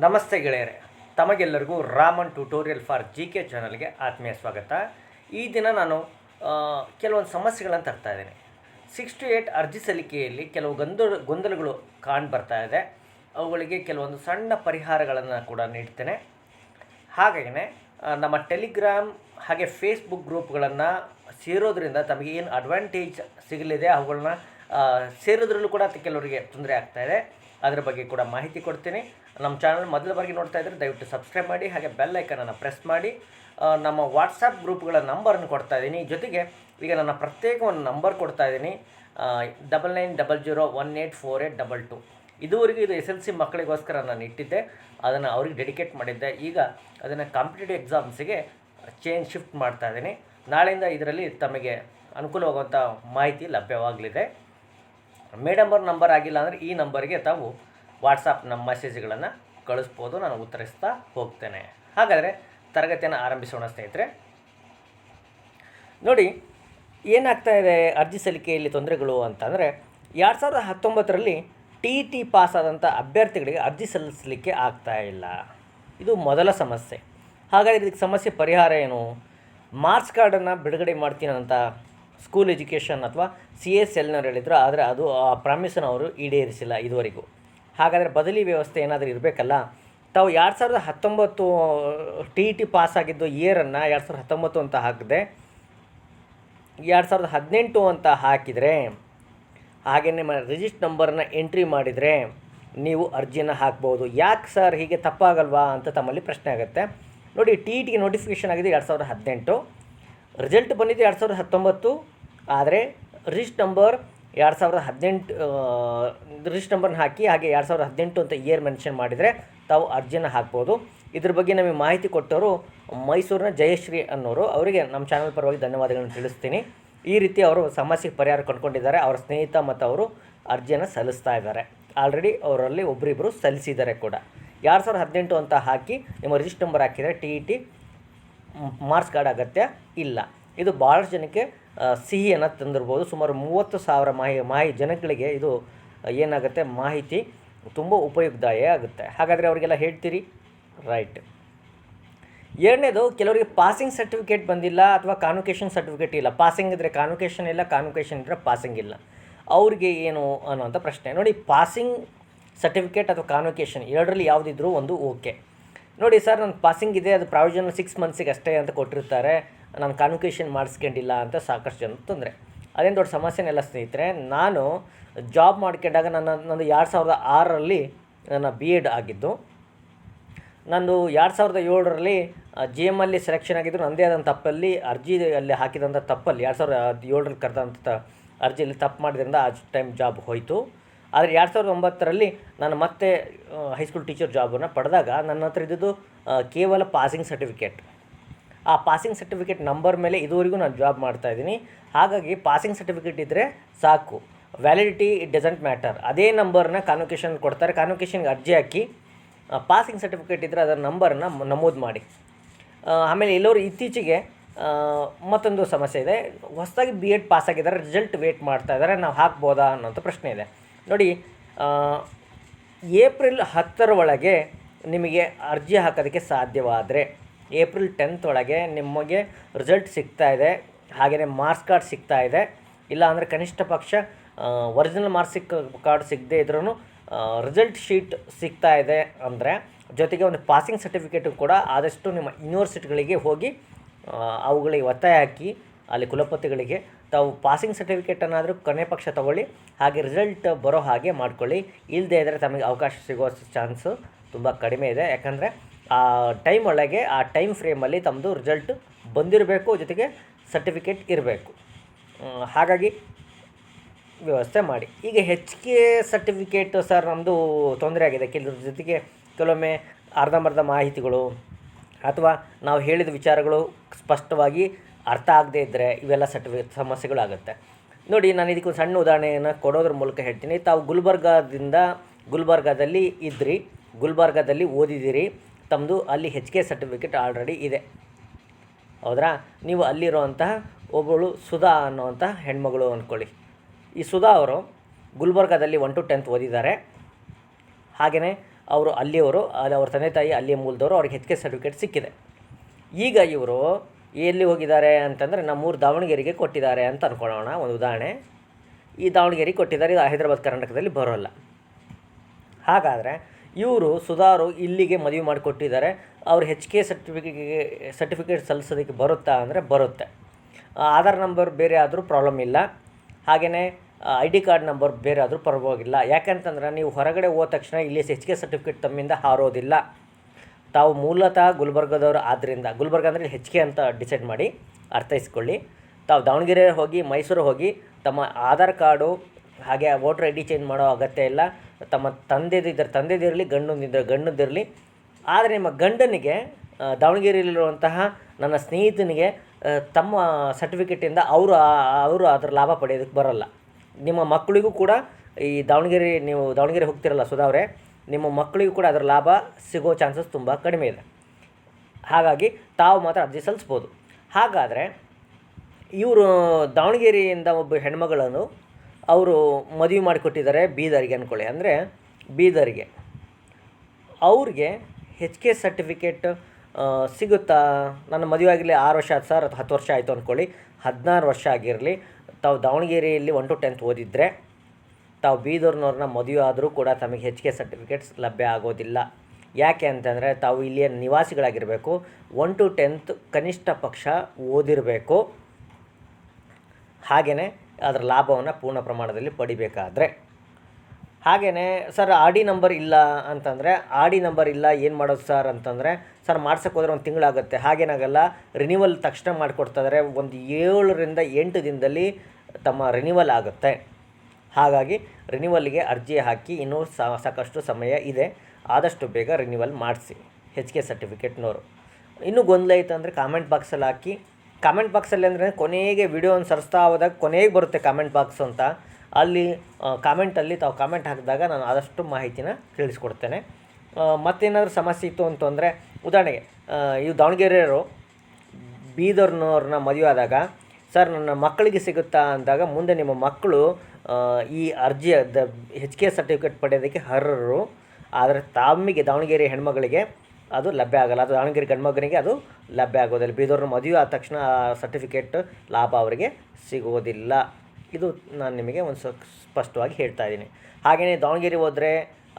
ನಮಸ್ತೆ ಗೆಳೆಯರೆ, ತಮಗೆಲ್ಲರಿಗೂ Raman tutorial for G K ಚಾನಲ್ಗೆ ಆತ್ಮೀಯ ಸ್ವಾಗತ. ಈ ದಿನ ನಾನು ಕೆಲವೊಂದು ಸಮಸ್ಯೆಗಳನ್ನು ತರ್ತಾ ಇದ್ದೀನಿ. ಸಿಕ್ಸ್ ಟು ಏಯ್ಟ್ ಅರ್ಜಿ ಸಲ್ಲಿಕೆಯಲ್ಲಿ ಕೆಲವು ಗೊಂದಲ, ಗೊಂದಲಗಳು ಕಾಣ್ ಬರ್ತಾ ಇದೆ. ಅವುಗಳಿಗೆ ಕೆಲವೊಂದು ಸಣ್ಣ ಪರಿಹಾರಗಳನ್ನು ಕೂಡ ನೀಡ್ತೇನೆ. ಹಾಗೆಯೇ ನಮ್ಮ ಟೆಲಿಗ್ರಾಮ್ ಹಾಗೆ ಫೇಸ್ಬುಕ್ ಗ್ರೂಪ್ಗಳನ್ನು ಸೇರೋದ್ರಿಂದ ತಮಗೆ ಏನು ಅಡ್ವಾಂಟೇಜ್ ಸಿಗಲಿದೆ ಅವುಗಳನ್ನ ಸೇರೋದ್ರಲ್ಲೂ ಕೂಡ ಕೆಲವರಿಗೆ ತೊಂದರೆ ಆಗ್ತಾ ಇದೆ. ಅದರ ಬಗ್ಗೆ ಕೂಡ ಮಾಹಿತಿ ಕೊಡ್ತೀನಿ. ನಮ್ಮ ಚಾನಲ್ ಮೊದಲ ಬಾರಿಗೆ ನೋಡ್ತಾ ಇದ್ದರೆ ದಯವಿಟ್ಟು ಸಬ್ಸ್ಕ್ರೈಬ್ ಮಾಡಿ, ಹಾಗೆ ಬೆಲ್ ಐಕನನ್ನು ಪ್ರೆಸ್ ಮಾಡಿ. ನಮ್ಮ ವಾಟ್ಸಪ್ ಗ್ರೂಪ್ಗಳ ನಂಬರನ್ನು ಕೊಡ್ತಾ ಇದ್ದೀನಿ. ಜೊತೆಗೆ ಈಗ ನನ್ನ ಪ್ರತ್ಯೇಕ ಒಂದು ನಂಬರ್ ಕೊಡ್ತಾ ಇದ್ದೀನಿ. Double nine double zero one eight four eight double two ಇದುವರೆಗೂ ಇದು ಎಸ್ ಎಲ್ ಸಿ ಮಕ್ಕಳಿಗೋಸ್ಕರ ನಾನು ಇಟ್ಟಿದ್ದೆ. ಅದನ್ನು ಅವ್ರಿಗೆ ಡೆಡಿಕೇಟ್ ಮಾಡಿದ್ದೆ. ಈಗ ಅದನ್ನು ಕಾಂಪಿಟೇಟಿವ್ ಎಕ್ಸಾಮ್ಸಿಗೆ ಚೇಂಜ್ ಶಿಫ್ಟ್ ಮಾಡ್ತಾ ಇದ್ದೀನಿ. ನಾಳೆಯಿಂದ ಇದರಲ್ಲಿ ತಮಗೆ ಅನುಕೂಲವಾಗುವಂಥ ಮಾಹಿತಿ ಲಭ್ಯವಾಗಲಿದೆ. ಮೇಡಮ್ ಅವ್ರ ನಂಬರ್ ಆಗಿಲ್ಲ ಅಂದರೆ ಈ ನಂಬರ್ಗೆ ತಾವು ವಾಟ್ಸಪ್ ನಮ್ಮ ಮೆಸೇಜ್ಗಳನ್ನು ಕಳಿಸ್ಬೋದು, ನಾನು ಉತ್ತರಿಸ್ತಾ ಹೋಗ್ತೇನೆ. ಹಾಗಾದರೆ ತರಗತಿಯನ್ನು ಆರಂಭಿಸೋಣ ಸ್ನೇಹಿತರೆ. ನೋಡಿ, ಏನಾಗ್ತಾ ಇದೆ ಅರ್ಜಿ ಸಲ್ಲಿಕೆಯಲ್ಲಿ ತೊಂದರೆಗಳು ಅಂತಂದರೆ, ಎರಡು ಸಾವಿರದ ಹತ್ತೊಂಬತ್ತರಲ್ಲಿ ಟಿ ಟಿ ಪಾಸ್ ಆದಂಥ ಅಭ್ಯರ್ಥಿಗಳಿಗೆ ಅರ್ಜಿ ಸಲ್ಲಿಸಲಿಕ್ಕೆ ಆಗ್ತಾ ಇಲ್ಲ. ಇದು ಮೊದಲ ಸಮಸ್ಯೆ. ಹಾಗಾದರೆ ಇದಕ್ಕೆ ಸಮಸ್ಯೆ ಪರಿಹಾರ ಏನು? ಮಾರ್ಕ್ಸ್ ಕಾರ್ಡನ್ನು ಬಿಡುಗಡೆ ಅಂತ ಸ್ಕೂಲ್ ಎಜುಕೇಷನ್ ಅಥವಾ ಸಿ ಎಸ್ ಎಲ್ನವ್ರು ಹೇಳಿದ್ರು, ಆದರೆ ಅದು ಆ ಪ್ರಾಮಿಸನ್ನು ಅವರು ಈಡೇರಿಸಿಲ್ಲ ಇದುವರೆಗೂ. ಹಾಗಾದರೆ ಬದಲಿ ವ್ಯವಸ್ಥೆ ಏನಾದರೂ ಇರಬೇಕಲ್ಲ? ತಾವು ಎರಡು ಸಾವಿರದ ಹತ್ತೊಂಬತ್ತು ಟಿ ಟಿ ಪಾಸ್ ಆಗಿದ್ದು ಇಯರನ್ನು ಎರಡು ಸಾವಿರದ ಹತ್ತೊಂಬತ್ತು ಅಂತ ಹಾಕಿದೆ, ಎರಡು ಸಾವಿರದ ಹದಿನೆಂಟು ಅಂತ ಹಾಕಿದರೆ ಹಾಗೆ ನಿಮ್ಮ ರಿಜಿಸ್ಟ್ ನಂಬರನ್ನ ಎಂಟ್ರಿ ಮಾಡಿದರೆ ನೀವು ಅರ್ಜಿನ ಹಾಕ್ಬೋದು. ಯಾಕೆ ಸರ್ ಹೀಗೆ ತಪ್ಪಾಗಲ್ವಾ ಅಂತ ತಮ್ಮಲ್ಲಿ ಪ್ರಶ್ನೆ ಆಗುತ್ತೆ. ನೋಡಿ ಟಿ ಟಿಗೆ ನೋಟಿಫಿಕೇಷನ್ ಆಗಿದೆ ಎರಡು ಸಾವಿರದ ಹದಿನೆಂಟು. ರಿಸಲ್ಟ್ ಬಂದಿದ್ದು ಎರಡು ಸಾವಿರದ ಹತ್ತೊಂಬತ್ತು. ಆದರೆ ರಿಜಿಸ್ಟ್ ನಂಬರ್ ಎರಡು ಸಾವಿರದ ಹದಿನೆಂಟು ರಿಜಿಸ್ಟ್ ನಂಬರ್ನ ಹಾಕಿ, ಹಾಗೆ ಎರಡು ಸಾವಿರದ ಹದಿನೆಂಟು ಅಂತ ಇಯರ್ ಮೆನ್ಷನ್ ಮಾಡಿದರೆ ತಾವು ಅರ್ಜಿಯನ್ನು ಹಾಕ್ಬೋದು. ಇದ್ರ ಬಗ್ಗೆ ನಮಗೆ ಮಾಹಿತಿ ಕೊಟ್ಟವರು ಮೈಸೂರಿನ ಜಯಶ್ರೀ ಅನ್ನೋರು. ಅವರಿಗೆ ನಮ್ಮ ಚಾನಲ್ ಪರವಾಗಿ ಧನ್ಯವಾದಗಳನ್ನು ತಿಳಿಸ್ತೀನಿ. ಈ ರೀತಿ ಅವರು ಸಮಸ್ಯೆಗೆ ಪರಿಹಾರ ಕಂಡುಕೊಂಡಿದ್ದಾರೆ. ಅವರ ಸ್ನೇಹಿತ ಮತ್ತು ಅವರು ಅರ್ಜಿಯನ್ನು ಸಲ್ಲಿಸ್ತಾ ಇದ್ದಾರೆ. ಆಲ್ರೆಡಿ ಅವರಲ್ಲಿ ಒಬ್ಬರಿಬ್ಬರು ಸಲ್ಲಿಸಿದ್ದಾರೆ ಕೂಡ. ಎರಡು ಸಾವಿರದ ಹದಿನೆಂಟು ಅಂತ ಹಾಕಿ ನಿಮ್ಮ ರಿಜಿಸ್ಟ್ ನಂಬರ್ ಹಾಕಿದರೆ T E T marks card ಅಗತ್ಯ ಇಲ್ಲ. ಇದು ಭಾಳಷ್ಟು ಜನಕ್ಕೆ ಸಿಹಿಯನ್ನು ತಂದಿರ್ಬೋದು. ಸುಮಾರು ಮೂವತ್ತು ಸಾವಿರ ಮಾಹಿ ಮಾಹಿ ಜನಗಳಿಗೆ ಇದು ಏನಾಗುತ್ತೆ? ಮಾಹಿತಿ ತುಂಬ ಉಪಯುಕ್ತಾಯ ಆಗುತ್ತೆ. ಹಾಗಾದರೆ ಅವರಿಗೆಲ್ಲ ಹೇಳ್ತೀರಿ? ರೈಟ್. ಎರಡನೇದು, ಕೆಲವರಿಗೆ ಪಾಸಿಂಗ್ ಸರ್ಟಿಫಿಕೇಟ್ ಬಂದಿಲ್ಲ ಅಥವಾ ಕಾನ್ವಕೇಶನ್ ಸರ್ಟಿಫಿಕೇಟ್ ಇಲ್ಲ. ಪಾಸಿಂಗ್ ಇದ್ದರೆ ಕಾನ್ವಕೇಶನ್ ಇಲ್ಲ ಕಾನ್ವಕೇಶನ್ ಇದ್ದರೆ ಪಾಸಿಂಗ್ ಇಲ್ಲ. ಅವ್ರಿಗೆ ಏನು ಅನ್ನೋಂಥ ಪ್ರಶ್ನೆ. ನೋಡಿ, ಪಾಸಿಂಗ್ ಸರ್ಟಿಫಿಕೇಟ್ ಅಥವಾ ಕಾನ್ವಕೇಶನ್ ಎರಡರಲ್ಲಿ ಯಾವುದಿದ್ರೂ ಒಂದು ಓಕೆ. ನೋಡಿ ಸರ್ ನನ್ನ ಪಾಸಿಂಗ್ ಇದೆ, ಅದು ಪ್ರಾವಿಷನಲ್ ಸಿಕ್ಸ್ ಮಂತ್ಸಿಗೆ ಅಷ್ಟೇ ಅಂತ ಕೊಟ್ಟಿರ್ತಾರೆ. ನಾನು ಕಾನ್ವೊಕೇಶನ್ ಮಾಡಿಸ್ಕೊಂಡಿಲ್ಲ ಅಂತ ಸಾಕಷ್ಟು ಜನ ತೊಂದರೆ. ಅದೇನು ದೊಡ್ಡ ಸಮಸ್ಯೆನೆಲ್ಲ ಸ್ನೇಹಿತರೆ, ನಾನು ಜಾಬ್ ಮಾಡ್ಕೊಂಡಾಗ ನನ್ನ, ನಂದು ಎರಡು ಸಾವಿರದ ಆರರಲ್ಲಿ ನನ್ನ ಬಿ ಎಡ್ ಆಗಿದ್ದು, ನಂದು ಎರಡು ಸಾವಿರದ ಏಳರಲ್ಲಿ ಜಿ ಎಮ್ಮಲ್ಲಿ ಸೆಲೆಕ್ಷನ್ ಆಗಿದ್ದರು ನಂದೇ ಆದಂಥ ತಪ್ಪಲ್ಲಿ, ಅರ್ಜಿ ಅಲ್ಲಿ ಹಾಕಿದಂಥ ತಪ್ಪಲ್ಲಿ, ಎರಡು ಸಾವಿರದ ಏಳರಲ್ಲಿ ಕರೆದಂಥ ಅರ್ಜಿಯಲ್ಲಿ ತಪ್ಪು ಮಾಡಿದ್ರಿಂದ ಆ ಟೈಮ್ ಜಾಬ್ ಹೋಯಿತು. ಆದರೆ ಎರಡು ಸಾವಿರದ ಒಂಬತ್ತರಲ್ಲಿ ನಾನು ಮತ್ತೆ ಹೈಸ್ಕೂಲ್ ಟೀಚರ್ ಜಾಬನ್ನು ಪಡೆದಾಗ ನನ್ನ ಹತ್ರ ಇದ್ದಿದ್ದು ಕೇವಲ ಪಾಸಿಂಗ್ ಸರ್ಟಿಫಿಕೇಟ್ ಆ ಪಾಸಿಂಗ್ ಸರ್ಟಿಫಿಕೇಟ್ ನಂಬರ್ ಮೇಲೆ ಇದುವರೆಗೂ ನಾನು ಜಾಬ್ ಮಾಡ್ತಾ ಇದ್ದೀನಿ. ಹಾಗಾಗಿ ಪಾಸಿಂಗ್ ಸರ್ಟಿಫಿಕೇಟ್ ಇದ್ದರೆ ಸಾಕು. ವ್ಯಾಲಿಡಿಟಿ ಇಟ್ ಡಸಂಟ್ ಮ್ಯಾಟರ್ ಅದೇ ನಂಬರ್ನ ಕಾನ್ವೊಕೇಶನ್ ಕೊಡ್ತಾರೆ. ಕಾನ್ವೊಕೇಶನ್ಗೆ ಅರ್ಜಿ ಹಾಕಿ ಪಾಸಿಂಗ್ ಸರ್ಟಿಫಿಕೇಟ್ ಇದ್ದರೆ ಅದರ ನಂಬರನ್ನು ನಮೂದು ಮಾಡಿ. ಆಮೇಲೆ ಎಲ್ಲರೂ ಇತ್ತೀಚೆಗೆ ಮತ್ತೊಂದು ಸಮಸ್ಯೆ ಇದೆ. ಹೊಸದಾಗಿ ಬಿ ಎಡ್ ಪಾಸ್ ಆಗಿದ್ದಾರೆ. ರಿಸಲ್ಟ್ ವೇಟ್ ಮಾಡ್ತಾ ಇದ್ದಾರೆ. ನಾವು ಹಾಕ್ಬೋದಾ ಅನ್ನೋಂಥ ಪ್ರಶ್ನೆ ಇದೆ. ನೋಡಿ ಏಪ್ರಿಲ್ ಹತ್ತರ ಒಳಗೆ ನಿಮಗೆ ಅರ್ಜಿ ಹಾಕೋದಕ್ಕೆ ಸಾಧ್ಯವಾದರೆ ಏಪ್ರಿಲ್ ಟೆಂತ್ ಒಳಗೆ ನಿಮಗೆ ರಿಸಲ್ಟ್ ಸಿಗ್ತಾ ಇದೆ ಹಾಗೆಯೇ ಮಾರ್ಕ್ಸ್ ಕಾರ್ಡ್ ಸಿಗ್ತಾ ಇದೆ. ಇಲ್ಲ ಅಂದರೆ ಕನಿಷ್ಠ ಪಕ್ಷ ಒರಿಜಿನಲ್ ಮಾರ್ಕ್ಸ್ ಕಾರ್ಡ್ ಸಿಗದೆ ಇದ್ರೂ ರಿಸಲ್ಟ್ ಶೀಟ್ ಸಿಗ್ತಾ ಇದೆ ಅಂದರೆ ಜೊತೆಗೆ ಒಂದು ಪಾಸಿಂಗ್ ಸರ್ಟಿಫಿಕೇಟು ಕೂಡ ಆದಷ್ಟು ನಿಮ್ಮ ಯೂನಿವರ್ಸಿಟಿಗಳಿಗೆ ಹೋಗಿ ಅವುಗಳಿಗೆ ಒತ್ತಾಯ ಹಾಕಿ, ಅಲ್ಲಿ ಕುಲಪತಿಗಳಿಗೆ ತಾವು ಪಾಸಿಂಗ್ ಸರ್ಟಿಫಿಕೇಟನ್ನಾದರೂ ಕೊನೆ ಪಕ್ಷ ತಗೊಳ್ಳಿ, ಹಾಗೆ ರಿಸಲ್ಟ್ ಬರೋ ಹಾಗೆ ಮಾಡ್ಕೊಳ್ಳಿ. ಇಲ್ಲದೇ ಇದ್ದರೆ ತಮಗೆ ಅವಕಾಶ ಸಿಗೋ ಚಾನ್ಸು ತುಂಬ ಕಡಿಮೆ ಇದೆ. ಯಾಕಂದರೆ ಆ ಟೈಮ್ ಒಳಗೆ, ಆ ಟೈಮ್ ಫ್ರೇಮಲ್ಲಿ ತಮ್ಮದು ರಿಸಲ್ಟ್ ಬಂದಿರಬೇಕು, ಜೊತೆಗೆ ಸರ್ಟಿಫಿಕೇಟ್ ಇರಬೇಕು. ಹಾಗಾಗಿ ವ್ಯವಸ್ಥೆ ಮಾಡಿ. ಈಗ ಹೆಚ್ ಕೆ ಸರ್ಟಿಫಿಕೇಟ್ ಸರ್ ನಮ್ಮದು ತೊಂದರೆ ಆಗಿದೆ. ಕೆಲವ್ರ ಜೊತೆಗೆ ಕೆಲವೊಮ್ಮೆ ಅರ್ಧಂಬರ್ಧ ಮಾಹಿತಿಗಳು ಅಥವಾ ನಾವು ಹೇಳಿದ ವಿಚಾರಗಳು ಸ್ಪಷ್ಟವಾಗಿ ಅರ್ಥ ಆಗದೇ ಇದ್ದರೆ ಇವೆಲ್ಲ ಸರ್ಟಿಫಿಕೇಟ್ ಸಮಸ್ಯೆಗಳಾಗುತ್ತೆ ನೋಡಿ, ನಾನು ಇದಕ್ಕೊಂದು ಸಣ್ಣ ಉದಾಹರಣೆಯನ್ನು ಕೊಡೋದ್ರ ಮೂಲಕ ಹೇಳ್ತೀನಿ. ತಾವು ಗುಲ್ಬರ್ಗಾದಿಂದ ಗುಲ್ಬರ್ಗಾದಲ್ಲಿ ಇದ್ರಿ, ಗುಲ್ಬರ್ಗಾದಲ್ಲಿ ಓದಿದ್ದೀರಿ ತಮ್ಮದು ಅಲ್ಲಿ ಹೆಚ್ ಕೆ ಸರ್ಟಿಫಿಕೇಟ್ ಆಲ್ರೆಡಿ ಇದೆ. ಹೌದ್ರಾ? ನೀವು ಅಲ್ಲಿರುವಂತಹ ಒಬ್ಬಳು ಸುಧಾ ಅನ್ನುವಂಥ ಹೆಣ್ಮಗಳು ಅಂದ್ಕೊಳ್ಳಿ ಈ ಸುಧಾ ಅವರು ಗುಲ್ಬರ್ಗಾದಲ್ಲಿ ಒನ್ ಟು ಟೆಂತ್ ಓದಿದ್ದಾರೆ. ಹಾಗೆಯೇ ಅವರು ಅಲ್ಲಿಯವರು, ಅಲ್ಲಿ ಅವ್ರ ತಂದೆ ತಾಯಿ ಅಲ್ಲಿಯ ಮೂಲದವರು ಅವ್ರಿಗೆ ಹೆಚ್ ಕೆ ಸರ್ಟಿಫಿಕೇಟ್ ಸಿಕ್ಕಿದೆ. ಈಗ ಇವರು ಎಲ್ಲಿ ಹೋಗಿದ್ದಾರೆ ಅಂತಂದರೆ ನಮ್ಮೂರು ದಾವಣಗೆರೆಗೆ ಕೊಟ್ಟಿದ್ದಾರೆ ಅಂತ ಅಂದ್ಕೊಳ್ಳೋಣ ಒಂದು ಉದಾಹರಣೆ. ಈ ದಾವಣಗೆರೆಗೆ ಕೊಟ್ಟಿದ್ದಾರೆ, ಇದು ಹೈದರಾಬಾದ್ ಕರ್ನಾಟಕದಲ್ಲಿ ಬರೋಲ್ಲ. ಹಾಗಾದರೆ ಇವರು ಸುಧಾರು ಇಲ್ಲಿಗೆ ಮದುವೆ ಮಾಡಿಕೊಟ್ಟಿದ್ದಾರೆ. ಅವ್ರು ಹೆಚ್ ಕೆ ಸರ್ಟಿಫಿಕೇಟ್ ಸರ್ಟಿಫಿಕೇಟ್ ಸಲ್ಲಿಸೋದಕ್ಕೆ ಬರುತ್ತಾ ಅಂದರೆ ಬರುತ್ತೆ. ಆಧಾರ್ ನಂಬರ್ ಬೇರೆ ಆದರೂ ಪ್ರಾಬ್ಲಮ್ ಇಲ್ಲ. ಹಾಗೆಯೇ ಐ ಡಿ ಕಾರ್ಡ್ ನಂಬರ್ ಬೇರೆ ಆದರೂ ಪರವಾಗಿಲ್ಲ. ಯಾಕಂತಂದ್ರೆ ನೀವು ಹೊರಗಡೆ ಹೋದ ತಕ್ಷಣ ಇಲ್ಲಿ ಹೆಚ್ ಕೆ ಸರ್ಟಿಫಿಕೇಟ್ ತಮ್ಮಿಂದ ಹಾರೋದಿಲ್ಲ. ತಾವು ಮೂಲತಃ ಗುಲ್ಬರ್ಗದವರು ಆದ್ದರಿಂದ ಗುಲ್ಬರ್ಗ ಅಂದರೆ ಹೆಚ್ ಕೆ ಅಂತ ಡಿಸೈಡ್ ಮಾಡಿ ಅರ್ಥೈಸ್ಕೊಳ್ಳಿ. ತಾವು ದಾವಣಗೆರೆ ಹೋಗಿ, ಮೈಸೂರು ಹೋಗಿ, ತಮ್ಮ ಆಧಾರ್ ಕಾರ್ಡು ಹಾಗೆ ವೋಟರ್ ಐ ಡಿ ಚೇಂಜ್ ಮಾಡೋ ಅಗತ್ಯ ಇಲ್ಲ. ತಮ್ಮ ತಂದೆದಿದ್ದರೆ ತಂದೆದಿರಲಿ ಗಂಡಂದಿದ್ದರೆ ಗಂಡದಿರಲಿ ಆದರೆ ನಿಮ್ಮ ಗಂಡನಿಗೆ ದಾವಣಗೆರೆಯಲ್ಲಿರುವಂತಹ ನನ್ನ ಸ್ನೇಹಿತನಿಗೆ ತಮ್ಮ ಸರ್ಟಿಫಿಕೇಟಿಂದ ಅವರು ಅವರು ಅದರ ಲಾಭ ಪಡೆಯೋದಕ್ಕೆ ಬರಲ್ಲ. ನಿಮ್ಮ ಮಕ್ಕಳಿಗೂ ಕೂಡ ಈ ದಾವಣಗೆರೆ, ನೀವು ದಾವಣಗೆರೆ ಹೋಗ್ತಿರಲ್ಲ ಸುಧಾವ್ರೆ ನಿಮ್ಮ ಮಕ್ಕಳಿಗೂ ಕೂಡ ಅದರ ಲಾಭ ಸಿಗೋ ಚಾನ್ಸಸ್ ತುಂಬ ಕಡಿಮೆ ಇದೆ. ಹಾಗಾಗಿ ತಾವು ಮಾತ್ರ ಅರ್ಜಿ ಸಲ್ಲಿಸ್ಬೋದು. ಹಾಗಾದರೆ ಇವರು ದಾವಣಗೆರೆಯಿಂದ ಒಬ್ಬ ಹೆಣ್ಮಗಳನ್ನು ಅವರು ಮದುವೆ ಮಾಡಿಕೊಟ್ಟಿದ್ದಾರೆ ಬೀದರ್ಗೆ ಅಂದ್ಕೊಳ್ಳಿ. ಅಂದರೆ ಬೀದರ್ಗೆ. ಅವ್ರಿಗೆ ಹೆಚ್ ಕೆ ಸರ್ಟಿಫಿಕೇಟ್ ಸಿಗುತ್ತಾ? ನನ್ನ ಮದುವೆ ಆಗಿರಲಿ ಆರು ವರ್ಷ ಆಯ್ತು ಸರ್ ಹತ್ತು ವರ್ಷ ಆಯಿತು ಅಂದ್ಕೊಳ್ಳಿ. ಹದಿನಾರು ವರ್ಷ ಆಗಿರಲಿ. ತಾವು ದಾವಣಗೆರೆಯಲ್ಲಿ ಒನ್ ಟು ಟೆಂತ್ ಓದಿದ್ರೆ ತಾವು ಬೀದರ್ನವ್ರನ್ನ ಮದುವೆ ಆದರೂ ಕೂಡ ತಮಗೆ ಹೆಚ್ ಕೆ ಸರ್ಟಿಫಿಕೇಟ್ಸ್ ಲಭ್ಯ ಆಗೋದಿಲ್ಲ. ಯಾಕೆ ಅಂತಂದರೆ ತಾವು ಇಲ್ಲಿಯ ನಿವಾಸಿಗಳಾಗಿರಬೇಕು. ಒನ್ ಟು ಟೆಂತ್ ಕನಿಷ್ಠ ಪಕ್ಷ ಓದಿರಬೇಕು. ಹಾಗೆಯೇ ಅದರ ಲಾಭವನ್ನು ಪೂರ್ಣ ಪ್ರಮಾಣದಲ್ಲಿ ಪಡಿಬೇಕಾದರೆ. ಹಾಗೆಯೇ ಸರ್, ಆರ್ ಡಿ ನಂಬರ್ ಇಲ್ಲ ಅಂತಂದರೆ, ಆರ್ ಡಿ ನಂಬರ್ ಇಲ್ಲ, ಏನು ಮಾಡೋದು ಸರ್? ಅಂತಂದರೆ, ಸರ್ ಮಾಡ್ಸಕ್ಕೆ ಹೋದರೆ ಒಂದು ತಿಂಗಳಾಗುತ್ತೆ. ಹಾಗೇನಾಗಲ್ಲ ರಿನಿವಲ್ ತಕ್ಷಣ ಮಾಡಿಕೊಡ್ತಿದ್ದಾರೆ ಒಂದು ಏಳರಿಂದ ಎಂಟು ದಿನದಲ್ಲಿ ತಮ್ಮ ರಿನಿವಲ್ ಆಗುತ್ತೆ. ಹಾಗಾಗಿ ರಿನಿವಲ್ಗೆ ಅರ್ಜಿ ಹಾಕಿ ಇನ್ನೂ ಸಾಕಷ್ಟು ಸಮಯ ಇದೆ. ಆದಷ್ಟು ಬೇಗ ರಿನಿವಲ್ ಮಾಡಿಸಿ. ಹೆಚ್ ಕೆ ಸರ್ಟಿಫಿಕೇಟ್ನವರು ಇನ್ನೂ ಗೊಂದಲ ಆಯಿತು ಅಂದರೆ ಕಾಮೆಂಟ್ ಬಾಕ್ಸಲ್ಲಿ ಹಾಕಿ ಕಾಮೆಂಟ್ ಬಾಕ್ಸಲ್ಲಿ ಅಂದರೆ ಕೊನೆಗೆ ವಿಡಿಯೋ ಒಂದು ಸರಿಸ್ತಾ ಹೋದಾಗ ಕೊನೆಗೆ ಬರುತ್ತೆ ಕಾಮೆಂಟ್ ಬಾಕ್ಸ್ ಅಂತ. ಅಲ್ಲಿ ಕಾಮೆಂಟಲ್ಲಿ ತಾವು ಕಾಮೆಂಟ್ ಹಾಕಿದಾಗ ನಾನು ಆದಷ್ಟು ಮಾಹಿತಿನ ತಿಳಿಸ್ಕೊಡ್ತೇನೆ. ಮತ್ತೇನಾದರೂ ಸಮಸ್ಯೆ ಇತ್ತು ಅಂತಂದರೆ, ಉದಾಹರಣೆಗೆ ಇವು ದಾವಣಗೆರೆಯವರು ಬೀದರ್ನವ್ರನ್ನ ಮದುವೆ ಆದಾಗ, ಸರ್, ನನ್ನ ಮಕ್ಕಳಿಗೆ ಸಿಗುತ್ತಾ? ಅಂದಾಗ ಮುಂದೆ ನಿಮ್ಮ ಮಕ್ಕಳು ಈ ಅರ್ಜಿ, ದ ಹೆಚ್ ಕೆ ಸರ್ಟಿಫಿಕೇಟ್ ಪಡೆಯೋದಕ್ಕೆ ಅರ್ಹರು. ಆದರೆ ತಮ್ಮಿಗೆ ದಾವಣಗೆರೆ ಹೆಣ್ಮಗಳಿಗೆ ಅದು ಲಭ್ಯ ಆಗಲ್ಲ. ಅದು ದಾವಣಗೆರೆ ಗಂಡ್ಮಗನಿಗೆ ಅದು ಲಭ್ಯ ಆಗೋದಿಲ್ಲ. ಬೀದರ್ನ ಮದುವೆ ಆದ ತಕ್ಷಣ ಸರ್ಟಿಫಿಕೇಟ್ ಲಾಭ ಅವರಿಗೆ ಸಿಗೋದಿಲ್ಲ. ಇದು ನಾನು ನಿಮಗೆ ಒಂದು ಸ್ಪಷ್ಟವಾಗಿ ಹೇಳ್ತಾ ಇದ್ದೀನಿ. ಹಾಗೆಯೇ ದಾವಣಗೆರೆ ಹೋದರೆ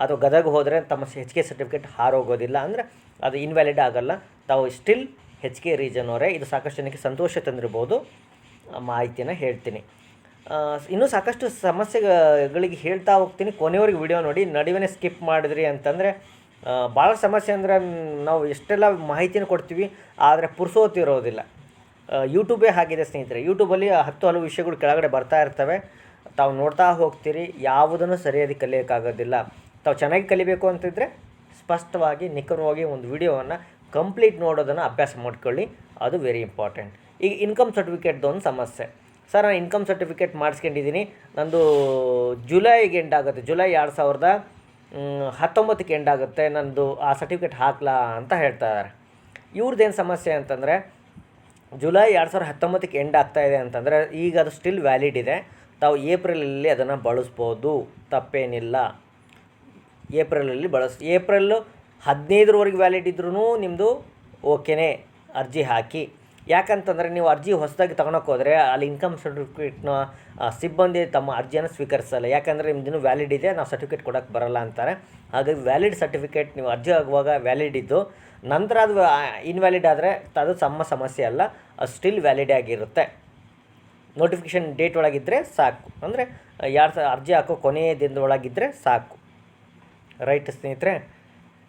ಅಥವಾ ಗದಗ ಹೋದರೆ ತಮ್ಮ ಹೆಚ್ ಕೆ ಸರ್ಟಿಫಿಕೇಟ್ ಹಾರೋಗೋದಿಲ್ಲ ಅಂದರೆ ಅದು ಇನ್ವ್ಯಾಲಿಡ್ ಆಗಲ್ಲ. ತಾವು ಸ್ಟಿಲ್ ಹೆಚ್ ಕೆ ರೀಜನ್ ಅವರೇ. ಇದು ಸಾಕಷ್ಟು ಜನಕ್ಕೆ ಸಂತೋಷ ತಂದಿರ್ಬೋದು. ಮಾಹಿತಿಯನ್ನು ಹೇಳ್ತೀನಿ. ಇನ್ನೂ ಸಾಕಷ್ಟು ಸಮಸ್ಯೆಗಳಿಗೆ ಹೇಳ್ತಾ ಹೋಗ್ತೀನಿ. ಕೊನೆಯವರೆಗೆ ವಿಡಿಯೋ ನೋಡಿ. ನಡುವೆ ಸ್ಕಿಪ್ ಮಾಡಿದ್ರಿ ಅಂತಂದರೆ ಭಾಳ ಸಮಸ್ಯೆ ಅಂದರೆ ನಾವು ಎಷ್ಟೆಲ್ಲ ಮಾಹಿತಿನ ಕೊಡ್ತೀವಿ, ಆದರೆ ಪುರುಸೋತಿರೋದಿಲ್ಲ ಯೂಟ್ಯೂಬೇ ಆಗಿದೆ ಸ್ನೇಹಿತರೆ. ಯೂಟ್ಯೂಬಲ್ಲಿ ಹತ್ತು ಹಲವು ವಿಷಯಗಳು ಕೆಳಗಡೆ ಬರ್ತಾ ಇರ್ತವೆ. ತಾವು ನೋಡ್ತಾ ಹೋಗ್ತೀರಿ, ಯಾವುದನ್ನು ಸರಿಯಾಗಿ ಕಲಿಯೋಕ್ಕಾಗೋದಿಲ್ಲ. ತಾವು ಚೆನ್ನಾಗಿ ಕಲಿಬೇಕು ಅಂತಿದ್ರೆ ಸ್ಪಷ್ಟವಾಗಿ, ನಿಖರವಾಗಿ ಒಂದು ವಿಡಿಯೋವನ್ನು ಕಂಪ್ಲೀಟ್ ನೋಡೋದನ್ನು ಅಭ್ಯಾಸ ಮಾಡ್ಕೊಳ್ಳಿ. ಅದು ವೆರಿ ಇಂಪಾರ್ಟೆಂಟ್ ಈಗ ಇನ್ಕಮ್ ಸರ್ಟಿಫಿಕೇಟ್ದು ಒಂದು ಸಮಸ್ಯೆ. ಸರ್, ನಾನು ಇನ್ಕಮ್ ಸರ್ಟಿಫಿಕೇಟ್ ಮಾಡಿಸ್ಕೊಂಡಿದ್ದೀನಿ. ನಂದು ಜುಲೈಗೆ ಎಂಡ್ ಆಗುತ್ತೆ. ಜುಲೈ ಎರಡು ಸಾವಿರದ ಹತ್ತೊಂಬತ್ತಕ್ಕೆ ಎಂಡ್ ಆಗುತ್ತೆ ನನ್ನದು ಆ ಸರ್ಟಿಫಿಕೇಟ್ ಹಾಕ್ಲಾ ಅಂತ ಹೇಳ್ತಾ ಇದ್ದಾರೆ ಇವ್ರದ್ದೇನು ಸಮಸ್ಯೆ ಅಂತಂದರೆ, ಜುಲೈ ಎರಡು ಸಾವಿರದ ಹತ್ತೊಂಬತ್ತಕ್ಕೆ ಎಂಡ್ ಇದೆ ಅಂತಂದರೆ, ಈಗ ಅದು ಸ್ಟಿಲ್ ವ್ಯಾಲಿಡ್ ಇದೆ. ತಾವು ಏಪ್ರಿಲಲ್ಲಿ ಅದನ್ನು ಬಳಸ್ಬೋದು, ತಪ್ಪೇನಿಲ್ಲ. ಏಪ್ರಿಲಲ್ಲಿ ಬಳಸ್, ಏಪ್ರಿಲ್ ಹದಿನೈದರವರೆಗೆ ವ್ಯಾಲಿಡ್ ಇದ್ರೂ ನಿಮ್ಮದು ಓಕೆನೇ, ಅರ್ಜಿ ಹಾಕಿ. ಯಾಕಂತಂದರೆ ನೀವು ಅರ್ಜಿ ಹೊಸದಾಗಿ ತಗೊಳಕ್ಕೆ ಹೋದರೆ ಅಲ್ಲಿ ಇನ್ಕಮ್ ಸರ್ಟಿಫಿಕೇಟ್ನ ಸಿಬ್ಬಂದಿ ತಮ್ಮ ಅರ್ಜಿಯನ್ನು ಸ್ವೀಕರಿಸಲ್ಲ. ಯಾಕಂದರೆ ನಿಮ್ದು ವ್ಯಾಲಿಡ್ ಇದೆ, ನಾವು ಸರ್ಟಿಫಿಕೇಟ್ ಕೊಡೋಕ್ಕೆ ಬರಲ್ಲ ಅಂತಾರೆ. ಹಾಗಾಗಿ ವ್ಯಾಲಿಡ್ ಸರ್ಟಿಫಿಕೇಟ್ ನೀವು ಅರ್ಜಿ ಆಗುವಾಗ ವ್ಯಾಲಿಡ್ ಇದ್ದು ನಂತರ ಅದು ಇನ್ವ್ಯಾಲಿಡ್ ಆದರೆ ಅದು ತಮ್ಮ ಸಮಸ್ಯೆ ಅಲ್ಲ, ಅದು ಸ್ಟಿಲ್ ವ್ಯಾಲಿಡ್ ಆಗಿರುತ್ತೆ. ನೋಟಿಫಿಕೇಷನ್ ಡೇಟ್ ಒಳಗಿದ್ದರೆ ಸಾಕು. ಅಂದರೆ, ಯಾರು ಅರ್ಜಿ ಹಾಕೋ ಕೊನೆಯ ದಿನದೊಳಗಿದ್ದರೆ ಸಾಕು. ರೈಟ್ ಸ್ನೇಹಿತರೆ,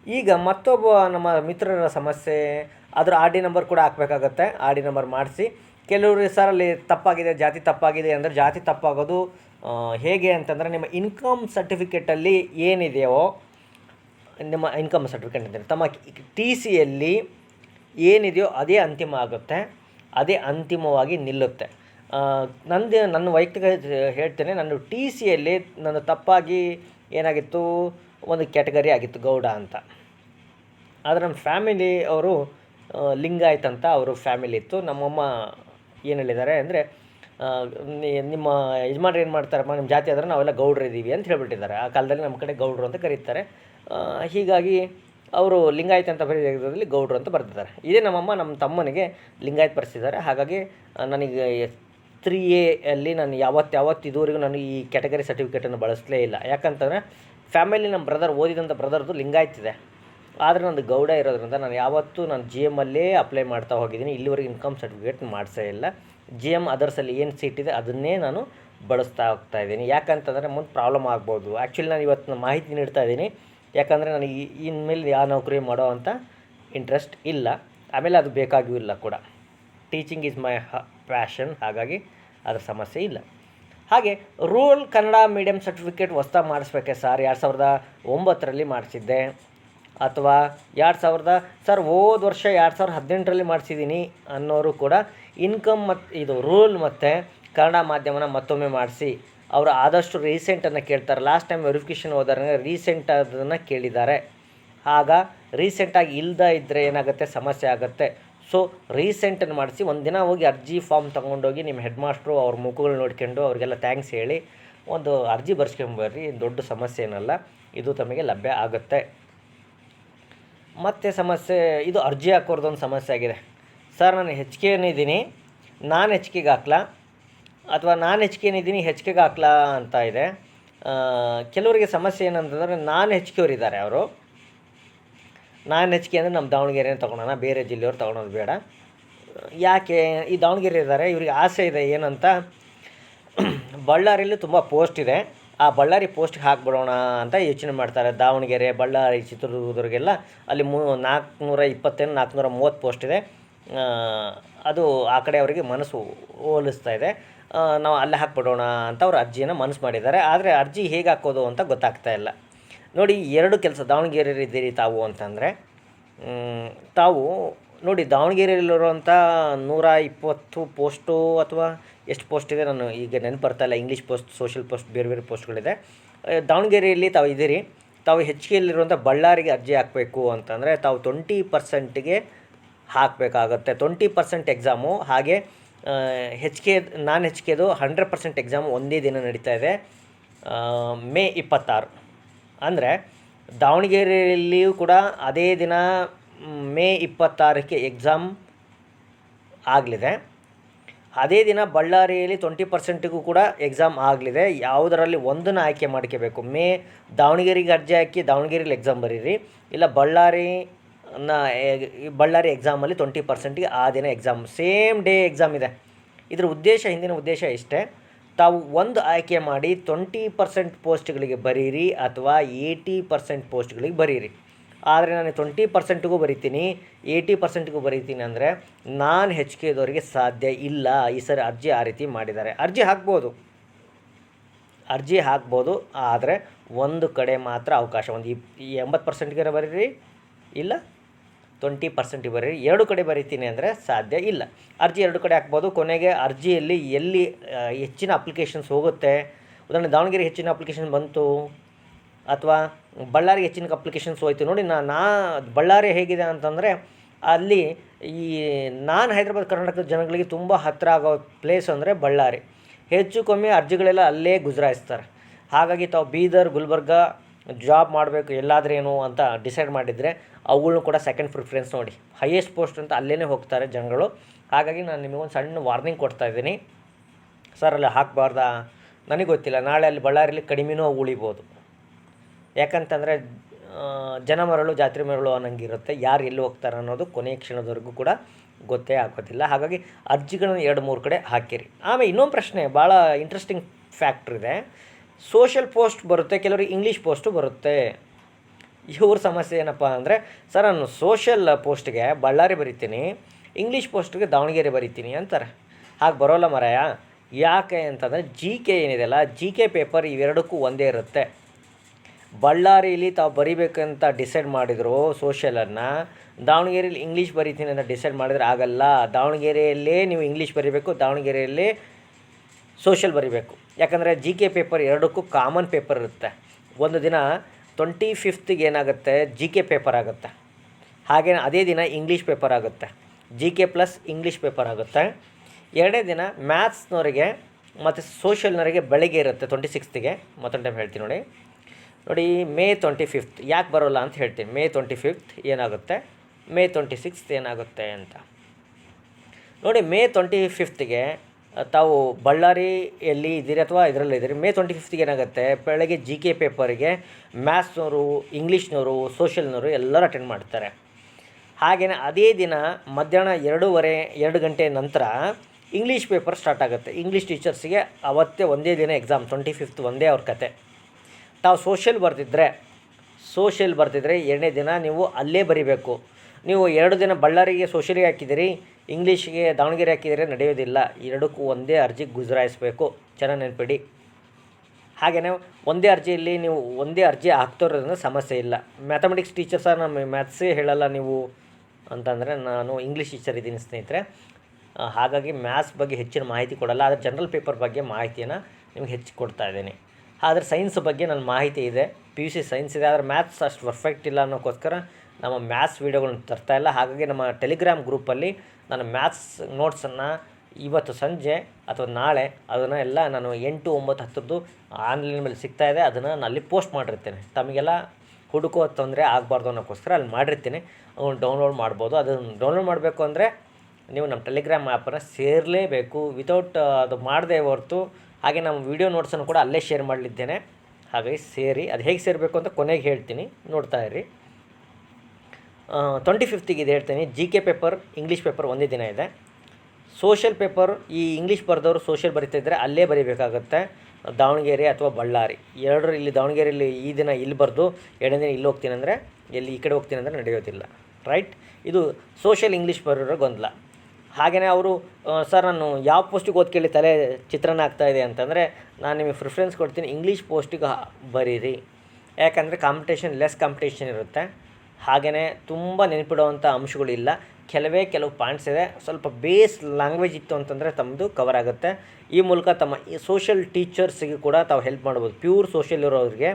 ಈಗ ಮತ್ತೊಬ್ಬ ನಮ್ಮ ಮಿತ್ರರ ಸಮಸ್ಯೆ ಅದ್ರ ಆರ್ ಡಿ ನಂಬರ್ ಕೂಡ ಹಾಕಬೇಕಾಗತ್ತೆ. ಆರ್ ಡಿ ನಂಬರ್ ಮಾಡಿಸಿ. ಕೆಲವರು ಸರ್ ಅಲ್ಲಿ ತಪ್ಪಾಗಿದೆ, ಜಾತಿ ತಪ್ಪಾಗಿದೆ ಅಂದರೆ ಜಾತಿ ತಪ್ಪಾಗೋದು ಹೇಗೆ ಅಂತಂದರೆ ನಿಮ್ಮ ಇನ್ಕಮ್ ಸರ್ಟಿಫಿಕೇಟಲ್ಲಿ ಏನಿದೆಯೋ, ನಿಮ್ಮ ಇನ್ಕಮ್ ಸರ್ಟಿಫಿಕೇಟ್ ಅಂತಾರೆ ತಮ್ಮ ಟಿ ಸಿಯಲ್ಲಿ ಏನಿದೆಯೋ ಅದೇ ಅಂತಿಮ ಆಗುತ್ತೆ. ಅದೇ ಅಂತಿಮವಾಗಿ ನಿಲ್ಲುತ್ತೆ. ನಂದು, ನನ್ನ ವೈಯಕ್ತಿಕ ಹೇಳ್ತೇನೆ, ನಾನು ಟಿ ಸಿಯಲ್ಲಿ ನನ್ನ ತಪ್ಪಾಗಿ ಏನಾಗಿತ್ತು? ಒಂದು ಕ್ಯಾಟಗರಿ ಆಗಿತ್ತು ಗೌಡ ಅಂತ. ಆದರೆ ನಮ್ಮ ಫ್ಯಾಮಿಲಿ ಅವರು ಲಿಂಗಾಯತ್ ಅಂತ ಅವರು ಫ್ಯಾಮಿಲಿ ಇತ್ತು. ನಮ್ಮಮ್ಮ ಏನು ಹೇಳಿದ್ದಾರೆ ಅಂದರೆ ನಿಮ್ಮ ಯಜಮಾನ್ರು ಏನು ಮಾಡ್ತಾರಮ್ಮ ನಿಮ್ಮ ಜಾತಿ ಆದರೆ ನಾವೆಲ್ಲ ಗೌಡ್ರು ಇದ್ದೀವಿ ಅಂತ ಹೇಳಿಬಿಟ್ಟಿದ್ದಾರೆ. ಆ ಕಾಲದಲ್ಲಿ ನಮ್ಮ ಕಡೆ ಗೌಡ್ರು ಅಂತ ಕರೀತಾರೆ. ಹೀಗಾಗಿ ಅವರು ಲಿಂಗಾಯತ್ ಅಂತ ಬರೆಯೋದ್ರಲ್ಲಿ ಗೌಡ್ರು ಅಂತ ಬರೆದಿದ್ದಾರೆ. ಇದೇ ನಮ್ಮಮ್ಮ ನಮ್ಮ ತಮ್ಮನಿಗೆ ಲಿಂಗಾಯತ್ ಬರೆಸಿದ್ದಾರೆ. ಹಾಗಾಗಿ ನನಗೆ ತ್ರೀ ಅಲ್ಲಿ ನಾನು ಯಾವತ್ತು ಯಾವತ್ತು ಇದುವರೆಗೂ ನಾನು ಈ ಕ್ಯಾಟಗರಿ ಸರ್ಟಿಫಿಕೇಟನ್ನು ಬಳಸಲೇ ಇಲ್ಲ. ಯಾಕಂತಂದರೆ ಫ್ಯಾಮಿಲಿ ನಮ್ಮ ಬ್ರದರ್ ಓದಿದಂಥ ಬ್ರದರ್ದು ಲಿಂಗಾಯತ್ ಇದೆ. ಆದರೆ ನಂದು ಗೌಡ ಇರೋದ್ರಿಂದ ನಾನು ಯಾವತ್ತೂ ನಾನು ಜಿ ಎಮ್ಮಲ್ಲೇ ಅಪ್ಲೈ ಮಾಡ್ತಾ ಹೋಗಿದ್ದೀನಿ. ಇಲ್ಲಿವರೆಗೆ ಇನ್ಕಮ್ ಸರ್ಟಿಫಿಕೇಟ್ ಮಾಡಿಸೇ ಇಲ್ಲ. ಜಿ ಎಂ ಅದರ್ಸಲ್ಲಿ ಏನು ಸೀಟ್ ಇದೆ ಅದನ್ನೇ ನಾನು ಬಳಸ್ತಾ ಹೋಗ್ತಾ ಇದ್ದೀನಿ. ಯಾಕಂತಂದರೆ ಮುಂದೆ ಪ್ರಾಬ್ಲಮ್ ಆಗ್ಬೋದು. ಆ್ಯಕ್ಚುಲಿ ನಾನು ಇವತ್ತು ಮಾಹಿತಿ ನೀಡ್ತಾ ಇದ್ದೀನಿ. ಯಾಕಂದರೆ ನನಗೆ ಇನ್ಮೇಲೆ ಯಾವ ನೌಕರಿ ಮಾಡೋ ಅಂತ ಇಂಟ್ರೆಸ್ಟ್ ಇಲ್ಲ. ಆಮೇಲೆ ಅದು ಬೇಕಾಗಿಯೂ ಇಲ್ಲ ಕೂಡ. ಟೀಚಿಂಗ್ ಈಸ್ ಮೈ ಹ ಪ್ಯಾಷನ್ ಹಾಗಾಗಿ ಅದರ ಸಮಸ್ಯೆ ಇಲ್ಲ. ಹಾಗೆ ರೂರಲ್ ಕನ್ನಡ ಮೀಡಿಯಮ್ ಸರ್ಟಿಫಿಕೇಟ್ ಹೊಸ್ದಾಗಿ ಮಾಡಿಸ್ಬೇಕೆ ಸರ್. ಎರಡು ಸಾವಿರದ ಒಂಬತ್ತರಲ್ಲಿ ಮಾಡಿಸಿದ್ದೆ. ಅಥವಾ ಎರಡು ಸಾವಿರದ, ಸರ್ ಹೋದ ವರ್ಷ ಎರಡು ಸಾವಿರದ ಹದಿನೆಂಟರಲ್ಲಿ ಮಾಡಿಸಿದ್ದೀನಿ ಅನ್ನೋರು ಕೂಡ ಇನ್ಕಮ್ ಮತ್ತು ಇದು ರೂಲ್ ಮತ್ತು ಕನ್ನಡ ಮಾಧ್ಯಮನ ಮತ್ತೊಮ್ಮೆ ಮಾಡಿಸಿ. ಅವರು ಆದಷ್ಟು ರೀಸೆಂಟನ್ನು ಕೇಳ್ತಾರೆ. ಲಾಸ್ಟ್ ಟೈಮ್ ವೆರಿಫಿಕೇಷನ್ ಹೋದಾಗ ರೀಸೆಂಟ್ ಅದನ್ನು ಕೇಳಿದ್ದಾರೆ. ಆಗ ರೀಸೆಂಟಾಗಿ ಇಲ್ಲದ ಇದ್ದರೆ ಏನಾಗುತ್ತೆ? ಸಮಸ್ಯೆ ಆಗುತ್ತೆ. ಸೊ ರೀಸೆಂಟನ್ನು ಮಾಡಿಸಿ, ಒಂದಿನ ಹೋಗಿ ಅರ್ಜಿ ಫಾರ್ಮ್ ತೊಗೊಂಡೋಗಿ ನಿಮ್ಮ ಹೆಡ್ ಮಾಸ್ಟ್ರು ಅವ್ರ ಮುಖಗಳು ನೋಡ್ಕೊಂಡು ಅವ್ರಿಗೆಲ್ಲ ಥ್ಯಾಂಕ್ಸ್ ಹೇಳಿ, ಒಂದು ಅರ್ಜಿ ಬರ್ಸ್ಕೊಂಬರ್ರಿ ದೊಡ್ಡ ಸಮಸ್ಯೆ ಏನಲ್ಲ, ಇದು ತಮಗೆ ಲಭ್ಯ ಆಗುತ್ತೆ. ಮತ್ತೆ ಸಮಸ್ಯೆ, ಇದು ಅರ್ಜಿ ಹಾಕೋರ್ದೊಂದು ಸಮಸ್ಯೆ ಆಗಿದೆ. ಸರ್, ನಾನು ಹೆಚ್ಚಿಗೆ ಏನಿದ್ದೀನಿ ನಾನು ಕೆಗೆ ಹಾಕ್ಲಾ? ಅಥವಾ ನಾನು ಕೆ ಏನಿದ್ದೀನಿ ಹೆಚ್ಚಿಗೆಗೆ ಹಾಕ್ಲಾ ಅಂತ ಇದೆ. ಕೆಲವರಿಗೆ ಸಮಸ್ಯೆ ಏನಂತಂದರೆ, ನಾನು ಹೆಚ್ಚಿಗೆಯವ್ರು ಇದ್ದಾರೆ ಅವರು. ನಾನು ಕೆ ಅಂದರೆ ನಮ್ಮ ದಾವಣಗೆರೆನೇ ತೊಗೊಳೋಣ ಬೇರೆ ಜಿಲ್ಲೆಯವ್ರು ತೊಗೊಳೋದು ಬೇಡ. ಯಾಕೆ, ಈ ದಾವಣಗೆರೆ ಇದ್ದಾರೆ, ಇವ್ರಿಗೆ ಆಸೆ ಇದೆ ಏನಂತ. ಬಳ್ಳಾರಿಯಲ್ಲಿ ತುಂಬ ಪೋಸ್ಟ್ ಇದೆ. ಆ ಬಳ್ಳಾರಿ ಪೋಸ್ಟ್ಗೆ ಹಾಕ್ಬಿಡೋಣ ಅಂತ ಯೋಚನೆ ಮಾಡ್ತಾರೆ. ದಾವಣಗೆರೆ, ಬಳ್ಳಾರಿ, ಚಿತ್ರದುರ್ಗದವ್ರಿಗೆಲ್ಲ ಅಲ್ಲಿ ಮೂ ನಾಲ್ಕುನೂರ ಇಪ್ಪತ್ತೇನು ನಾಲ್ಕುನೂರ ಮೂವತ್ತು ಪೋಸ್ಟ್ ಇದೆ. ಅದು ಆ ಕಡೆ ಅವರಿಗೆ ಮನಸ್ಸು ಹೋಲಿಸ್ತಾ ಇದೆ. ನಾವು ಅಲ್ಲೇ ಹಾಕ್ಬಿಡೋಣ ಅಂತ ಅವ್ರು ಅರ್ಜಿಯನ್ನು ಮನಸ್ಸು ಮಾಡಿದ್ದಾರೆ. ಆದರೆ ಅರ್ಜಿ ಹೇಗೆ ಹಾಕೋದು ಅಂತ ಗೊತ್ತಾಗ್ತಾ ಇಲ್ಲ. ನೋಡಿ, ಎರಡು ಕೆಲಸ ದಾವಣಗೆರೆಯಲ್ಲಿದ್ದೀರಿ ತಾವು ಅಂತಂದರೆ ತಾವು ನೋಡಿ, ದಾವಣಗೆರೆಯಲ್ಲಿರುವಂಥ ನೂರ ಇಪ್ಪತ್ತು ಪೋಸ್ಟು ಅಥವಾ ಎಷ್ಟು ಪೋಸ್ಟ್ ಇದೆ ನಾನು ಈಗ ನೆನಪು ಬರ್ತಾ ಇಲ್ಲ ಇಂಗ್ಲೀಷ್ ಪೋಸ್ಟ್ ಸೋಷಿಯಲ್ ಪೋಸ್ಟ್ ಬೇರೆ ಬೇರೆ ಪೋಸ್ಟ್ಗಳಿದೆ ದಾವಣಗೆರೆಯಲ್ಲಿ ತಾವು ಇದ್ದೀರಿ. ತಾವು ಹೆಚ್ಚಿಗೆಯಲ್ಲಿರುವಂಥ ಬಳ್ಳಾರಿಗೆ ಅರ್ಜಿ ಹಾಕಬೇಕು ಅಂತಂದರೆ ತಾವು ಟ್ವೆಂಟಿ ಪರ್ಸೆಂಟಿಗೆ ಹಾಕಬೇಕಾಗತ್ತೆ. ಟ್ವೆಂಟಿ ಪರ್ಸೆಂಟ್ ಎಕ್ಸಾಮು ಹಾಗೆ ಹೆಚ್ಚಿಗೆ ನಾನು ಕೆದು ಹಂಡ್ರೆಡ್ ಪರ್ಸೆಂಟ್ ಎಕ್ಸಾಮು ಒಂದೇ ದಿನ ನಡೀತಾ ಇದೆ. ಮೇ ಇಪ್ಪತ್ತಾರು. ಅಂದರೆ ದಾವಣಗೆರೆಯಲ್ಲಿಯೂ ಕೂಡ ಅದೇ ದಿನ, ಮೇ ಇಪ್ಪತ್ತಾರಕ್ಕೆ ಎಕ್ಸಾಮ್ ಆಗಲಿದೆ. ಅದೇ ದಿನ ಬಳ್ಳಾರಿಯಲ್ಲಿ ಟ್ವೆಂಟಿ ಪರ್ಸೆಂಟಿಗೂ ಕೂಡ ಎಕ್ಸಾಮ್ ಆಗಲಿದೆ. ಯಾವುದರಲ್ಲಿ ಒಂದನ್ನು ಆಯ್ಕೆ ಮಾಡ್ಕೋಬೇಕು. ಮೇ ದಾವಣಗೆರೆಗೆ ಅರ್ಜಿ ಹಾಕಿ ದಾವಣಗೆರೆಯಲ್ಲಿ ಎಕ್ಸಾಮ್ ಬರೀರಿ. ಇಲ್ಲ ಬಳ್ಳಾರಿ ನ ಬಳ್ಳಾರಿ ಎಕ್ಸಾಮಲ್ಲಿ ಟ್ವೆಂಟಿ ಪರ್ಸೆಂಟಿಗೆ ಆ ದಿನ ಎಕ್ಸಾಮ್ ಸೇಮ್ ಡೇ ಎಕ್ಸಾಮ್ ಇದೆ. ಇದರ ಉದ್ದೇಶ, ಹಿಂದಿನ ಉದ್ದೇಶ ಇಷ್ಟೇ. ತಾವು ಒಂದು ಆಯ್ಕೆ ಮಾಡಿ ಟ್ವೆಂಟಿ ಪರ್ಸೆಂಟ್ ಪೋಸ್ಟ್ಗಳಿಗೆ ಬರೀರಿ ಅಥವಾ ಏಯ್ಟಿ ಪರ್ಸೆಂಟ್ ಪೋಸ್ಟ್ಗಳಿಗೆ ಬರೀರಿ. ಆದರೆ ನಾನು ಟ್ವೆಂಟಿ ಪರ್ಸೆಂಟಿಗೂ ಬರಿತೀನಿ ಏಯ್ಟಿ ಪರ್ಸೆಂಟಿಗೂ ಬರೀತೀನಿ ಅಂದರೆ ನಾನು ಹೆಚ್ಚಿಗೆದವರಿಗೆ ಸಾಧ್ಯ ಇಲ್ಲ. ಈ ಸರಿ ಅರ್ಜಿ ಆ ರೀತಿ ಮಾಡಿದ್ದಾರೆ. ಅರ್ಜಿ ಹಾಕ್ಬೋದು. ಅರ್ಜಿ ಹಾಕ್ಬೋದು, ಆದರೆ ಒಂದು ಕಡೆ ಮಾತ್ರ ಅವಕಾಶ ಒಂದು ಇಪ್ ಎಂಬತ್ತು ಪರ್ಸೆಂಟ್ಗೆ ಬರೀರಿ? ಇಲ್ಲ. ಟ್ವೆಂಟಿ ಪರ್ಸೆಂಟಿಗೆ ಬರೀರಿ. ಎರಡು ಕಡೆ ಬರೀತೀನಿ ಅಂದರೆ ಸಾಧ್ಯ ಇಲ್ಲ. ಅರ್ಜಿ ಎರಡು ಕಡೆ ಹಾಕ್ಬೋದು. ಕೊನೆಗೆ ಅರ್ಜಿಯಲ್ಲಿ ಎಲ್ಲಿ ಹೆಚ್ಚಿನ ಅಪ್ಲಿಕೇಶನ್ಸ್ ಹೋಗುತ್ತೆ? ಉದಾಹರಣೆ ದಾವಣಗೆರೆ ಹೆಚ್ಚಿನ ಅಪ್ಲಿಕೇಶನ್ ಬಂತು. ಅಥವಾ ಬಳ್ಳಾರಿಗೆ ಹೆಚ್ಚಿನ ಅಪ್ಲಿಕೇಶನ್ಸ್ ಹೋಯ್ತು ನೋಡಿ, ನಾ ಬಳ್ಳಾರಿ ಹೇಗಿದೆ ಅಂತಂದರೆ, ಅಲ್ಲಿ ಈ ನಾನು ಹೈದರಾಬಾದ್ ಕರ್ನಾಟಕದ ಜನಗಳಿಗೆ ತುಂಬ ಹತ್ತಿರ ಆಗೋ ಪ್ಲೇಸ್ ಅಂದರೆ ಬಳ್ಳಾರಿ. ಹೆಚ್ಚು ಕಮ್ಮಿ ಅರ್ಜಿಗಳೆಲ್ಲ ಅಲ್ಲೇ ಗುಜರಾಯಿಸ್ತಾರೆ. ಹಾಗಾಗಿ ತಾವು ಬೀದರ್, ಗುಲ್ಬರ್ಗ ಜಾಬ್ ಮಾಡಬೇಕು ಎಲ್ಲಾದ್ರೇನು ಅಂತ ಡಿಸೈಡ್ ಮಾಡಿದರೆ, ಅವುಗಳ್ನು ಕೂಡ ಸೆಕೆಂಡ್ ಪ್ರಿಫರೆನ್ಸ್ ನೋಡಿ. ಹೈಯೆಸ್ಟ್ ಪೋಸ್ಟ್ ಅಂತ ಅಲ್ಲೇ ಹೋಗ್ತಾರೆ ಜನಗಳು. ಹಾಗಾಗಿ ನಾನು ನಿಮಗೊಂದು ಸಣ್ಣ ವಾರ್ನಿಂಗ್ ಕೊಡ್ತಾ ಇದ್ದೀನಿ. ಸರ್, ಅಲ್ಲಿ ಹಾಕಬಾರ್ದಾ? ನನಗೆ ಗೊತ್ತಿಲ್ಲ. ನಾಳೆ ಅಲ್ಲಿ ಬಳ್ಳಾರಿಯಲ್ಲಿ ಕಡಿಮೆನೂ ಉಳಿಬೋದು. ಯಾಕಂತಂದರೆ ಜನ ಮರಳು, ಜಾತ್ರೆ ಮರಳು ಅನ್ನಂಗಿರುತ್ತೆ. ಯಾರು ಎಲ್ಲಿ ಹೋಗ್ತಾರೆ ಅನ್ನೋದು ಕೊನೆಯ ಕ್ಷಣದವರೆಗೂ ಕೂಡ ಗೊತ್ತೇ ಆಗೋದಿಲ್ಲ. ಹಾಗಾಗಿ ಅರ್ಜಿಗಳನ್ನು ಎರಡು, ಮೂರು ಕಡೆ ಹಾಕಿರಿ. ಆಮೇಲೆ ಇನ್ನೊಂದು ಪ್ರಶ್ನೆ, ಭಾಳ ಇಂಟ್ರೆಸ್ಟಿಂಗ್ ಫ್ಯಾಕ್ಟ್ರ್ ಇದೆ. ಸೋಷಿಯಲ್ ಪೋಸ್ಟ್ ಬರುತ್ತೆ, ಕೆಲವರಿಗೆ ಇಂಗ್ಲೀಷ್ ಪೋಸ್ಟು ಬರುತ್ತೆ. ಇವ್ರ ಸಮಸ್ಯೆ ಏನಪ್ಪ ಅಂದರೆ, ಸರ್, ನಾನು ಸೋಷಿಯಲ್ ಪೋಸ್ಟ್ಗೆ ಬಳ್ಳಾರಿ ಬರಿತೀನಿ ಇಂಗ್ಲೀಷ್ ಪೋಸ್ಟ್ಗೆ ದಾವಣಗೆರೆ ಬರಿತೀನಿ ಅಂತಾರೆ. ಹಾಗೆ ಬರೋಲ್ಲ ಮರಾಯ. ಯಾಕೆ ಅಂತಂದರೆ ಜಿ ಕೆ ಏನಿದೆಯಲ್ಲ ಜಿ ಕೆ ಪೇಪರ್ ಇವೆರಡಕ್ಕೂ ಒಂದೇ ಇರುತ್ತೆ. ಬಳ್ಳಾರಿಲಿ ತಾವು ಬರಿಬೇಕಂತ ಡಿಸೈಡ್ ಮಾಡಿದರು ಸೋಷಿಯಲನ್ನು ದಾವಣಗೆರೆಯಲ್ಲಿ ಇಂಗ್ಲೀಷ್ ಬರಿತೀನಿ ಅಂತ ಡಿಸೈಡ್ ಮಾಡಿದರೆ ಆಗಲ್ಲ. ದಾವಣಗೆರೆಯಲ್ಲೇ ನೀವು ಇಂಗ್ಲೀಷ್ ಬರಿಬೇಕು, ದಾವಣಗೆರೆಯಲ್ಲೇ ಸೋಷಿಯಲ್ ಬರಿಬೇಕು. ಯಾಕಂದರೆ ಜಿ ಕೆ ಪೇಪರ್ ಎರಡಕ್ಕೂ ಕಾಮನ್ ಪೇಪರ್ ಇರುತ್ತೆ. ಒಂದು ದಿನ ಟ್ವೆಂಟಿ ಫಿಫ್ತಿಗೆ ಏನಾಗುತ್ತೆ? ಜಿ ಕೆ ಪೇಪರ್ ಆಗುತ್ತೆ. ಹಾಗೆ ಅದೇ ದಿನ ಇಂಗ್ಲೀಷ್ ಪೇಪರ್ ಆಗುತ್ತೆ. G K plus English paper ಆಗುತ್ತೆ. ಎರಡೇ ದಿನ ಮ್ಯಾಥ್ಸ್ನವರಿಗೆ ಮತ್ತು ಸೋಷಿಯಲ್ನವರಿಗೆ ಬೆಳಗ್ಗೆ ಇರುತ್ತೆ ಟ್ವೆಂಟಿ ಸಿಕ್ಸ್ತಿಗೆ ಮತ್ತೊಂದು ಟೈಮ್ ಹೇಳ್ತೀನಿ ನೋಡಿ. ನೋಡಿ ಮೇ ಟ್ವೆಂಟಿ ಫಿಫ್ತ್ ಯಾಕೆ ಬರೋಲ್ಲ ಅಂತ ಹೇಳ್ತೀನಿ. ಮೇ ಟ್ವೆಂಟಿ ಫಿಫ್ತ್ ಏನಾಗುತ್ತೆ? ಮೇ ಟ್ವೆಂಟಿ ಸಿಕ್ಸ್ತ್ ಏನಾಗುತ್ತೆ ಅಂತ. ನೋಡಿ ಮೇ ಟ್ವೆಂಟಿ ಫಿಫ್ತ್ಗೆ ತಾವು ಬಳ್ಳಾರಿಯಲ್ಲಿ ಇದ್ದೀರಿ ಅಥವಾ ಇದರಲ್ಲಿ ಇದ್ದೀರಿ. ಮೇ ಟ್ವೆಂಟಿ ಫಿಫ್ತ್ಗೆ ಏನಾಗುತ್ತೆ? ಬೆಳಗ್ಗೆ ಜಿ ಕೆ ಪೇಪರಿಗೆ ಮ್ಯಾಥ್ಸ್ನವರು ಇಂಗ್ಲೀಷ್ನವರು ಸೋಷಿಯಲ್ನವರು ಎಲ್ಲರೂ ಅಟೆಂಡ್ ಮಾಡ್ತಾರೆ. ಹಾಗೆಯೇ ಅದೇ ದಿನ ಮಧ್ಯಾಹ್ನ ಎರಡೂವರೆ, ಎರಡು ಗಂಟೆ ನಂತರ ಇಂಗ್ಲೀಷ್ ಪೇಪರ್ ಸ್ಟಾರ್ಟ್ ಆಗುತ್ತೆ. ಇಂಗ್ಲೀಷ್ ಟೀಚರ್ಸಿಗೆ ಅವತ್ತೇ ಒಂದೇ ದಿನ ಎಕ್ಸಾಮ್ ಟ್ವೆಂಟಿ ಫಿಫ್ತ್ ಒಂದೇ ಅವ್ರ ಕತೆ. ತಾವು ಸೋಷಿಯಲ್ ಬರ್ತಿದ್ರೆ ಸೋಷಿಯಲ್ ಬರ್ತಿದ್ರೆ ಎರಡನೇ ದಿನ ನೀವು ಅಲ್ಲೇ ಬರಿಬೇಕು. ನೀವು ಎರಡು ದಿನ ಬಳ್ಳಾರಿಗೆ ಸೋಷಿಯಲ್ಗೆ ಹಾಕಿದಿರಿ ಇಂಗ್ಲೀಷ್ಗೆ ದಾವಣಗೆರೆ ಹಾಕಿದರೆ ನಡೆಯೋದಿಲ್ಲ. ಎರಡಕ್ಕೂ ಒಂದೇ ಅರ್ಜಿ ಗುಜರಾಯಿಸಬೇಕು. ಚೆನ್ನಾಗಿ ನೆನಪಿಡಿ. ಹಾಗೆಯೇ ಒಂದೇ ಅರ್ಜಿಯಲ್ಲಿ ನೀವು ಒಂದೇ ಅರ್ಜಿ ಹಾಕ್ತಿರೋದ್ರಿಂದ ಸಮಸ್ಯೆ ಇಲ್ಲ. ಮ್ಯಾಥಮೆಟಿಕ್ಸ್ ಟೀಚರ್ ಸರ್ ನಮ್ಮ ಮ್ಯಾಥ್ಸೇ ಹೇಳಲ್ಲ ನೀವು ಅಂತಂದರೆ ನಾನು ಇಂಗ್ಲೀಷ್ ಟೀಚರ್ ಇದ್ದೀನಿ ಸ್ನೇಹಿತರೆ. ಹಾಗಾಗಿ ಮ್ಯಾಥ್ಸ್ ಬಗ್ಗೆ ಹೆಚ್ಚಿನ ಮಾಹಿತಿ ಕೊಡಲ್ಲ, ಆದರೆ ಜನರಲ್ ಪೇಪರ್ ಬಗ್ಗೆ ಮಾಹಿತಿಯನ್ನು ನಿಮ್ಗೆ ಹೆಚ್ಚು ಕೊಡ್ತಾ ಇದ್ದೀನಿ. ಆದರೆ ಸೈನ್ಸ್ ಬಗ್ಗೆ ನನ್ನ ಮಾಹಿತಿ ಇದೆ. ಪಿ ಯು ಸಿ ಸೈನ್ಸ್ ಇದೆ, ಆದರೆ ಮ್ಯಾಥ್ಸ್ ಅಷ್ಟು ಪರ್ಫೆಕ್ಟ್ ಇಲ್ಲ ಅನ್ನೋಕ್ಕೋಸ್ಕರ ನಮ್ಮ ಮ್ಯಾಥ್ಸ್ ವೀಡಿಯೋಗಳನ್ನ ತರ್ತಾ ಇಲ್ಲ. ಹಾಗಾಗಿ ನಮ್ಮ ಟೆಲಿಗ್ರಾಮ್ ಗ್ರೂಪಲ್ಲಿ ನಾನು ಮ್ಯಾಥ್ಸ್ ನೋಟ್ಸನ್ನು ಇವತ್ತು ಸಂಜೆ ಅಥವಾ ನಾಳೆ ಅದನ್ನು ಎಲ್ಲ ನಾನು ಎಂಟು, ಒಂಬತ್ತು, ಹತ್ತರದ್ದು ಆನ್ಲೈನ್ ಮೇಲೆ ಸಿಗ್ತಾ ಇದೆ. ಅದನ್ನು ನಾನು ಅಲ್ಲಿ ಪೋಸ್ಟ್ ಮಾಡಿರ್ತೇನೆ. ತಮಗೆಲ್ಲ ಹುಡುಕೋ ತೊಂದರೆ ಆಗಬಾರ್ದು ಅನ್ನೋಕ್ಕೋಸ್ಕರ ಅಲ್ಲಿ ಮಾಡಿರ್ತೀನಿ. ಅವನು ಡೌನ್ಲೋಡ್ ಮಾಡ್ಬೋದು. ಅದನ್ನು ಡೌನ್ಲೋಡ್ ಮಾಡಬೇಕು ಅಂದರೆ ನೀವು ನಮ್ಮ ಟೆಲಿಗ್ರಾಮ್ ಆ್ಯಪನ್ನು ಸೇರಲೇಬೇಕು. ವಿತೌಟ್ ಅದು ಮಾಡದೆ ಹೊರತು ಹಾಗೆ ನಮ್ಮ ವೀಡಿಯೋ ನೋಟ್ಸನ್ನು ಕೂಡ ಅಲ್ಲೇ ಶೇರ್ ಮಾಡಲಿದ್ದೇನೆ. ಹಾಗಾಗಿ ಸೇರಿ, ಅದು ಹೇಗೆ ಸೇರಬೇಕು ಅಂತ ಕೊನೆಗೆ ಹೇಳ್ತೀನಿ. ನೋಡ್ತಾ ಇರಿ ಟ್ವೆಂಟಿ ಫಿಫ್ತಿಗೆ ಇದು ಹೇಳ್ತೀನಿ. G K paper English paper ಒಂದೇ ದಿನ ಇದೆ. ಸೋಷಿಯಲ್ ಪೇಪರ್ ಈ ಇಂಗ್ಲೀಷ್ ಬರೆದವರು ಸೋಷಿಯಲ್ ಬರೀತಿದ್ರೆ ಅಲ್ಲೇ ಬರೀಬೇಕಾಗತ್ತೆ. ದಾವಣಗೆರೆ ಅಥವಾ ಬಳ್ಳಾರಿ. ಎರಡರ ಇಲ್ಲಿ ದಾವಣಗೆರೆಯಲ್ಲಿ ಈ ದಿನ ಇಲ್ಲಿ ಬರೆದು, ಎರಡನೇ ದಿನ ಇಲ್ಲಿ ಹೋಗ್ತೀನಿ ಅಂದರೆ, ಎಲ್ಲಿ ಈ ಕಡೆ ಹೋಗ್ತೀನಿ ಅಂದರೆ ನಡೆಯೋದಿಲ್ಲ. ರೈಟ್ ಇದು ಸೋಷಿಯಲ್ ಇಂಗ್ಲೀಷ್ ಬರೋರ ಗೊಂದಲ. ಹಾಗೆಯೇ ಅವರು ಸರ್ ನಾನು ಯಾವ ಪೋಸ್ಟಿಗೆ ಓದ್ ಕೇಳಿ ತಲೆ ಚಿತ್ರಣ ಇದೆ ಅಂತಂದರೆ, ನಾನು ನಿಮಗೆ ಪ್ರಿಫರೆನ್ಸ್ ಕೊಡ್ತೀನಿ ಇಂಗ್ಲೀಷ್ ಪೋಸ್ಟಿಗೆ ಬರೀರಿ. ಯಾಕಂದರೆ ಕಾಂಪಿಟೇಷನ್ ಲೆಸ್ ಕಾಂಪಿಟೇಷನ್ ಇರುತ್ತೆ. ಹಾಗೆಯೇ ತುಂಬ ನೆನಪಿಡುವಂಥ ಅಂಶಗಳಿಲ್ಲ. ಕೆಲವೇ ಕೆಲವು ಪಾಯಿಂಟ್ಸ್ ಇದೆ. ಸ್ವಲ್ಪ ಬೇಸ್ ಲ್ಯಾಂಗ್ವೇಜ್ ಇತ್ತು ಅಂತಂದರೆ ತಮ್ಮದು ಕವರ್ ಆಗುತ್ತೆ. ಈ ಮೂಲಕ ತಮ್ಮ ಈ ಸೋಷಿಯಲ್ ಟೀಚರ್ಸಿಗೆ ಕೂಡ ತಾವು ಹೆಲ್ಪ್ ಮಾಡ್ಬೋದು. ಪ್ಯೂರ್ ಸೋಷಿಯಲ್ ಇರೋರಿಗೆ.